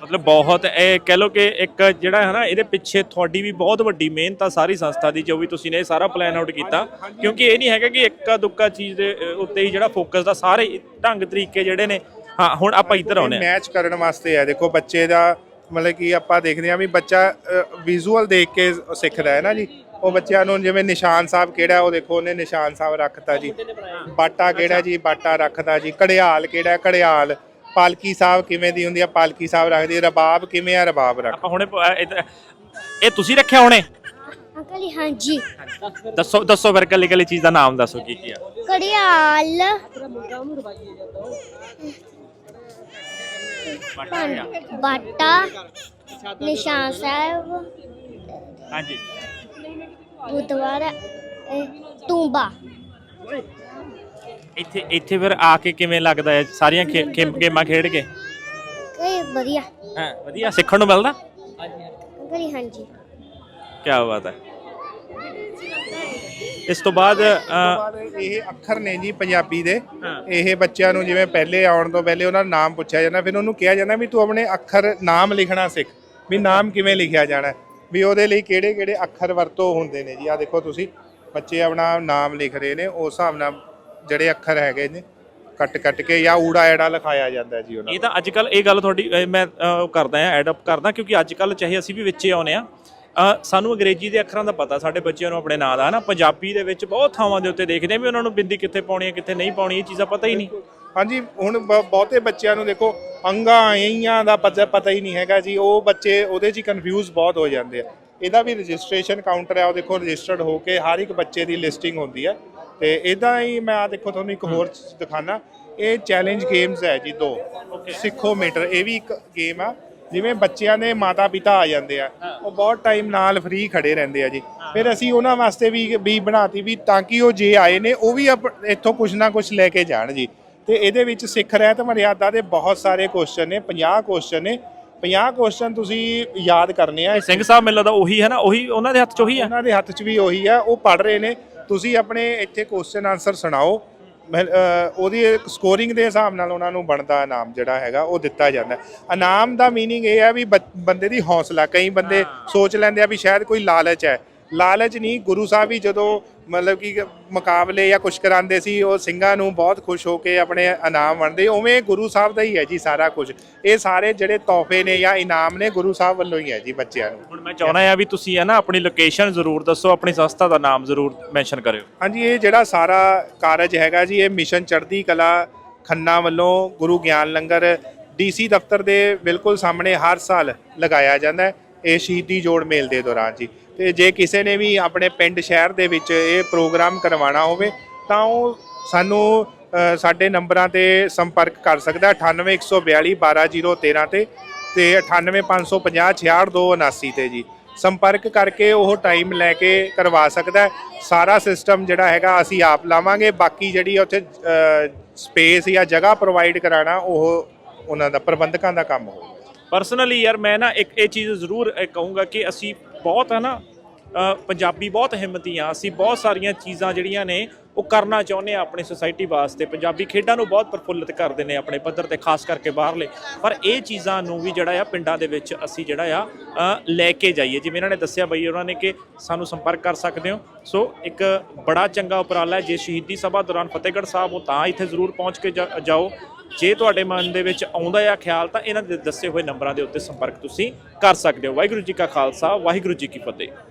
ਮਤਲਬ ਬਹੁਤ ਇਹ ਕਹਿ ਲਓ ਕਿ ਇੱਕ ਜਿਹੜਾ ਹੈ ਨਾ ਇਹਦੇ ਪਿੱਛੇ ਤੁਹਾਡੀ ਵੀ ਬਹੁਤ ਵੱਡੀ ਮਿਹਨਤ ਆ ਸਾਰੀ ਸੰਸਥਾ ਦੀ ਜੋ ਵੀ ਤੁਸੀਂ ਨੇ ਇਹ ਸਾਰਾ ਪਲਾਨ ਆਊਟ ਕੀਤਾ। ਕਿਉਂਕਿ ਇਹ ਨਹੀਂ ਹੈਗਾ ਕਿ ਇੱਕਾ ਦੁੱਕਾ ਚੀਜ਼ ਦੇ ਅ, ਉੱਤੇ ਹੀ ਜਿਹੜਾ ਫੋਕਸ ਦਾ ਸਾਰੇ ਢੰਗ ਤਰੀਕੇ ਜਿਹੜੇ ਨੇ ਹਾਂ ਹੁਣ ਆਪਾਂ ਇੱਧਰ ਆਉਨੇ ਆ ਮੈਚ ਕਰਨ ਵਾਸਤੇ ਹੈ ਦੇਖੋ ਬੱਚੇ ਦਾ ਮਤਲਬ ਕਿ ਆਪਾਂ ਦੇਖਦੇ ਹਾਂ ਵੀ ਬੱਚਾ ਵਿਜ਼ੂਅਲ ਦੇਖ ਕੇ ਸਿੱਖਦਾ ਹੈ ਨਾ ਜੀ। ਉਹ ਬੱਚਿਆਂ ਨੂੰ ਜਿਵੇਂ ਨਿਸ਼ਾਨ ਸਾਹਿਬ ਕਿਹੜਾ ਉਹ ਦੇਖੋ ਉਹਨੇ ਨਿਸ਼ਾਨ ਸਾਹਿਬ ਰੱਖਤਾ ਜੀ। ਬਾਟਾ ਕਿਹੜਾ ਜੀ? ਬਾਟਾ ਰੱਖਦਾ ਜੀ। ਘੜਿਆਲ ਕਿਹੜਾ? ਘੜਿਆਲ। ਪਾਲਕੀ ਸਾਹਿਬ ਕਿਵੇਂ ਦੀ ਹੁੰਦੀ ਆ? ਪਾਲਕੀ ਸਾਹਿਬ ਰੱਖਦੀ ਰਬਾਬ ਕਿਵੇਂ ਆ? ਰਬਾਬ ਰੱਖ। ਆਪਾਂ ਹੁਣੇ ਪ- ਅ, ਇੱਧਰ- ਇਹ ਤੁਸੀਂ ਰੱਖਿਆ ਹੁਣੇ? ਅੰਕਲ ਜੀ, ਹਾਂਜੀ। ਦੱਸੋ ਦੱਸੋ ਫਿਰ ਕੱਲੀ ਕੱਲੀ ਚੀਜ਼ ਦਾ ਨਾਮ ਦੱਸੋ ਕੀ ਕੀ ਆ। ਕੜਿਆਲ ਬਾਟਾ ਨਿਸ਼ਾਨ ਸਾਹਿਬ। ਹਾਂਜੀ। ਬੁੱਧਵਾਰ ਇਹ, ਤੂੰਬਾ। ਇੱਥੇ ਇੱਥੇ ਫਿਰ ਆ ਕੇ ਕਿਵੇਂ ਲੱਗਦਾ ਹੈ? ਸਾਰੀਆਂ ਖੇ- ਗੇਮਾਂ ਖੇਡ ਕੇ? ਕਈ ਵਧੀਆ। ਹਾਂ ਵਧੀਆ? ਸਿੱਖਣ ਨੂੰ ਮਿਲਦਾ? ਜੀ, ਹਾਂਜੀ। ਕੀ ਬਾਤ ਹੈ। ਇਸ ਤੋਂ ਬਾਅਦ ਅ, ਇਹ ਅੱਖਰ ਨੇ ਜੀ ਪੰਜਾਬੀ ਦੇ। ਹਾਂ। ਇਹ ਬੱਚਿਆਂ ਨੂੰ ਜਿਵੇਂ ਪਹਿਲੇ ਆਉਣ ਤੋਂ ਪਹਿਲੇ ਉਹਨਾਂ ਦਾ ਨਾਮ ਪੁੱਛਿਆ ਜਾਂਦਾ ਫਿਰ ਉਹਨੂੰ ਕਿਹਾ ਜਾਂਦਾ ਵੀ ਤੂੰ ਆਪਣੇ ਅੱਖਰ ਨਾਮ ਲਿਖਣਾ ਸਿੱਖ ਵੀ ਨਾਮ ਕਿਵੇਂ ਲਿਖਿਆ ਜਾਣਾ ਹੈ, ਵੀ ਉਹਦੇ ਲਈ ਕਿਹੜੇ ਕਿਹੜੇ ਅੱਖਰ ਵਰਤੋਂ ਹੁੰਦੇ ਨੇ ਜੀ। ਆ ਦੇਖੋ ਤੁਸੀਂ ਬੱਚੇ ਆਪਣਾ ਨਾਮ ਲਿਖ ਰਹੇ ਨੇ ਉਸ ਹਿਸਾਬ ਨਾਲ ਜਿਹੜੇ ਅੱਖਰ ਹੈਗੇ ਨੇ ਕੱਟ ਕੱਟ ਕੇ ਜਾਂ ਊੜਾ ਐੜਾ ਲਿਖਾਇਆ ਜਾਂਦਾ ਜੀ ਉਹਨਾਂ ਇਹ ਤਾਂ ਅੱਜ ਕੱਲ ਇਹ ਗੱਲ ਤੁਹਾਡੀ ਅਹ, ਮੈਂ ਅਹ, ਉਹ ਕਰਦਾ ਆ ਐਡ ਅਪ ਕਰਦਾ ਕਿਉਂਕਿ ਅੱਜ ਕੱਲ ਚਾਹੇ ਅਸੀਂ ਵੀ ਵਿੱਚੇ ਆਉਨੇ ਆ ਸਾਨੂੰ ਅੰਗਰੇਜ਼ੀ ਦੇ ਅੱਖਰਾਂ ਦਾ ਪਤਾ ਸਾਡੇ ਬੱਚਿਆਂ ਨੂੰ ਆਪਣੇ ਨਾਂ ਦਾ ਹਨਾ? ਪੰਜਾਬੀ ਦੇ ਵਿੱਚ ਬਹੁਤ ਥਾਵਾਂ ਦੇ ਉੱਤੇ ਦੇਖਦੇ ਆ ਵੀ ਉਹਨਾਂ ਨੂੰ ਬਿੰਦੀ ਕਿੱਥੇ ਪਾਉਣੀ ਹੈ ਕਿੱਥੇ ਨਹੀਂ ਪਾਉਣੀ ਇਹ ਚੀਜ਼ਾਂ ਪਤਾ ਹੀ ਨਹੀਂ। ਹਾਂਜੀ ਹੁਣ ਬ- ਬਹੁਤੇ ਬੱਚਿਆਂ ਨੂੰ ਦੇਖੋ ਅੰਗਾ ਆਈਆਂ ਦਾ ਪਤਾ ਪਤਾ ਹੀ ਨਹੀਂ ਹੈਗਾ ਜੀ ਉਹ ਬੱਚੇ ਉਹਦੇ 'ਚ ਕਨਫਿਊਜ਼ ਬਹੁਤ ਹੋ ਜਾਂਦੇ ਆ। ਇਹਦਾ ਵੀ ਰਜਿਸਟ੍ਰੇਸ਼ਨ ਕਾਊਂਟਰ ਹੈ ਉਹ ਦੇਖੋ ਰਜਿਸਟਰਡ ਹੋ ਕੇ ਹਰ ਇੱਕ ਬੱਚੇ ਦੀ ਲਿਸਟਿੰਗ ਹੁੰਦੀ ਹੈ। ਤੇ ਇਦਾਂ ਹੀ ਮੈਂ ਆ ਦੇਖੋ ਤੁਹਾਨੂੰ ਇੱਕ ਹੋਰ ਦਿਖਾਣਾ ਇਹ ਚੈਲੰਜ ਗੇਮਸ ਹੈ ਜੀ ਦੋ। ਸਿੱਖੋ ਮੀਟਰ ਇਹ ਵੀ ਇੱਕ ਗੇਮ ਆ। ਜਿਵੇਂ ਬੱਚਿਆਂ ਦੇ ਮਾਤਾ ਪਿਤਾ ਆ ਜਾਂਦੇ ਆ ਉਹ ਬਹੁਤ ਟਾਈਮ ਨਾਲ ਫ੍ਰੀ ਖੜੇ ਰਹਿੰਦੇ ਆ ਜੀ। ਫਿਰ ਅਸੀਂ ਉਹਨਾਂ ਵਾਸਤੇ ਵੀ ਵੀ ਬਣਾਤੀ ਵੀ ਤਾਂ ਕਿ ਉਹ ਜੇ ਆਏ ਨੇ ਉਹ ਵੀ ਇੱਥੋਂ ਕੁਝ ਨਾ ਕੁਝ ਲੈ ਕੇ ਜਾਣ ਜੀ। ਤੇ ਇਹਦੇ ਵਿੱਚ ਸਿੱਖ ਰਹਿਤ ਮਰਿਆਦਾ ਦੇ ਬਹੁਤ ਸਾਰੇ ਕੁਐਸਚਨ ਨੇ 50 ਕੁਐਸਚਨ ਨੇ। 50 ਕੁਐਸਚਨ ਤੁਸੀਂ ਯਾਦ ਕਰਨੇ ਆ। ਸਿੰਘ ਸਾਹਿਬ ਮੈਨੂੰ ਲੱਗਦਾ ਉਹੀ ਹੈ ਨਾ ਉਹੀ ਉਹਨਾਂ ਦੇ ਹੱਥ 'ਚ ਉਹੀ ਆ? ਉਹਨਾਂ ਦੇ ਹੱਥ 'ਚ ਵੀ ਉਹੀ ਆ ਉਹ ਪੜ ਰਹੇ ਨੇ। ਤੁਸੀਂ ਆਪਣੇ ਇੱਥੇ ਕੁਐਸਚਨ ਆਨਸਰ ਸੁਣਾਓ। ਉਹਦੀ ਸਕੋਰਿੰਗ ਦੇ ਹਿਸਾਬ ਨਾਲ ਉਹਨਾਂ ਨੂੰ ਬਣਦਾ ਇਨਾਮ ਜਿਹੜਾ ਹੈਗਾ ਉਹ ਦਿੱਤਾ ਜਾਂਦਾ। ਇਨਾਮ ਦਾ ਮੀਨਿੰਗ ਇਹ ਹੈ ਵੀ ਬੰਦੇ ਦੀ ਹੌਸਲਾ ਕਈ ਬੰਦੇ ਸੋਚ ਲੈਂਦੇ ਆ ਵੀ ਸ਼ਾਇਦ ਕੋਈ ਲਾਲਚ ਹੈ। ਲਾਲਚ ਨਹੀਂ ਗੁਰੂ ਸਾਹਿਬ ਵੀ ਜਦੋਂ ਮਤਲਬ ਕਿ ਮੁਕਾਬਲੇ ਜਾਂ ਕੁਝ ਕਰਾਉਂਦੇ ਸੀ ਉਹ ਸਿੰਘਾਂ ਨੂੰ ਬਹੁਤ ਖੁਸ਼ ਹੋ ਕੇ ਆਪਣੇ ਇਨਾਮ ਵੰਡਦੇ। ਉਵੇਂ ਗੁਰੂ ਸਾਹਿਬ ਦਾ ਹੀ ਹੈ ਜੀ ਸਾਰਾ ਕੁਝ ਇਹ ਸਾਰੇ ਜਿਹੜੇ ਤੋਹਫੇ ਨੇ ਜਾਂ ਇਨਾਮ ਨੇ ਗੁਰੂ ਸਾਹਿਬ ਵੱਲੋਂ ਹੀ ਹੈ ਜੀ ਬੱਚਿਆਂ ਨੂੰ। ਹੁਣ ਮੈਂ ਚਾਹੁੰਦਾ ਆ ਵੀ ਤੁਸੀਂ ਹੈ ਨਾ ਆਪਣੀ ਲੋਕੇਸ਼ਨ ਜ਼ਰੂਰ ਦੱਸੋ ਆਪਣੀ ਸੰਸਥਾ ਦਾ ਨਾਮ ਜ਼ਰੂਰ ਮੈਂਸ਼ਨ ਕਰਿਓ। ਹਾਂਜੀ ਇਹ ਜਿਹੜਾ ਸਾਰਾ ਕਾਰਜ ਹੈਗਾ ਜੀ ਇਹ ਮਿਸ਼ਨ ਚੜ੍ਹਦੀ ਕਲਾ ਖੰਨਾ ਵੱਲੋਂ ਗੁਰੂ ਗਿਆਨ ਲੰਗਰ ਡੀਸੀ ਦਫ਼ਤਰ ਦੇ ਬਿਲਕੁਲ ਸਾਹਮਣੇ ਹਰ ਸਾਲ ਲਗਾਇਆ ਜਾਂਦਾ ਹੈ। ਇਹ ਸ਼ਹੀਦੀ ਜੋੜ ਮੇਲ ਦੇ ਦੌਰਾਨ ਜੀ। ਤੇ ਜੇ ਕਿਸੇ ਨੇ ਵੀ ਆਪਣੇ ਪਿੰਡ, ਸ਼ਹਿਰ ਦੇ ਵਿੱਚ ਇਹ ਪ੍ਰੋਗਰਾਮ ਕਰਵਾਉਣਾ ਹੋਵੇ, ਤਾਂ ਉਹ ਸਾਨੂੰ ਸਾਡੇ ਨੰਬਰਾਂ ਤੇ ਸੰਪਰਕ ਕਰ ਸਕਦਾ 98142 12013 ਤੇ ਤੇ 98550 66279 ਤੇ ਜੀ। ਸੰਪਰਕ ਕਰਕੇ ਉਹ ਟਾਈਮ ਲੈ ਕੇ ਕਰਵਾ ਸਕਦਾ ਸਾਰਾ ਸਿਸਟਮ ਜਿਹੜਾ ਹੈਗਾ ਅਸੀਂ ਆਪ ਲਾਵਾਂਗੇ, ਬਾਕੀ ਜਿਹੜੀ ਉੱਥੇ ਸਪੇਸ ਜਾਂ ਜਗ੍ਹਾ ਪ੍ਰੋਵਾਈਡ ਕਰਾਣਾ ਉਹ ਉਹਨਾਂ ਦਾ ਪ੍ਰਬੰਧਕਾਂ ਦਾ ਕੰਮ ਹੋਊਗਾ। ਪਰਸਨਲੀ ਯਾਰ, ਮੈਂ ਨਾ ਇੱਕ ਇਹ ਚੀਜ਼ ਜ਼ਰੂਰ ਕਹੂੰਗਾ ਕਿ ਅਸੀਂ ਬਹੁਤ ਹੈ ਨਾ ਪੰਜਾਬੀ ਬਹੁਤ ਹਿੰਮਤੀ ਆ ਅਸੀਂ ਬਹੁਤ ਸਾਰੀਆਂ ਚੀਜ਼ਾਂ ਜਿਹੜੀਆਂ ਨੇ, ਉਹ ਕਰਨਾ ਚਾਹੁੰਦੇ ਆ ਆਪਣੀ ਸੁਸਾਇਟੀ ਵਾਸਤੇ। ਪੰਜਾਬੀ ਖੇਡਾਂ ਨੂੰ ਬਹੁਤ ਪ੍ਰਫੁੱਲਿਤ ਕਰਦੇ ਨੇ ਆਪਣੇ ਪੱਧਰ ਤੇ, ਖਾਸ ਕਰਕੇ ਬਾਹਰਲੇ। ਪਰ ਇਹ ਚੀਜ਼ਾਂ ਨੂੰ ਵੀ ਜਿਹੜਾ ਆ, ਪਿੰਡਾਂ ਦੇ ਵਿੱਚ ਅਸੀਂ ਜਿਹੜਾ ਆ ਲੈ ਕੇ ਜਾਈਏ। ਜਿਵੇਂ ਇਹਨਾਂ ਨੇ ਦੱਸਿਆ ਬਈ, ਉਹਨਾਂ ਨੇ ਕਿ ਸਾਨੂੰ ਸੰਪਰਕ ਕਰ ਸਕਦੇ ਹੋ। ਸੋ, ਇੱਕ ਬੜਾ ਚੰਗਾ ਉਪਰਾਲਾ ਹੈ। ਜੇ ਸ਼ਹੀਦੀ ਸਭਾ ਦੌਰਾਨ ਫਤਿਹਗੜ੍ਹ ਸਾਹਿਬ ਹੋ, ਤਾਂ ਇੱਥੇ ਜ਼ਰੂਰ ਪਹੁੰਚ ਕੇ ਜਾ- ਜਾਓ। ਜੇ ਤੁਹਾਡੇ ਮਨ ਦੇ ਵਿੱਚ ਆਉਂਦਾ ਆ ਖਿਆਲ, ਤਾਂ ਇਹਨਾਂ ਦੇ ਦੱਸੇ ਹੋਏ ਨੰਬਰਾਂ ਦੇ ਉੱਤੇ ਸੰਪਰਕ ਤੁਸੀਂ ਕਰ ਸਕਦੇ ਹੋ। ਵਾਹਿਗੁਰੂ ਜੀ ਕਾ ਖਾਲਸਾ, ਵਾਹਿਗੁਰੂ ਜੀ ਕੀ ਫਤਿਹ।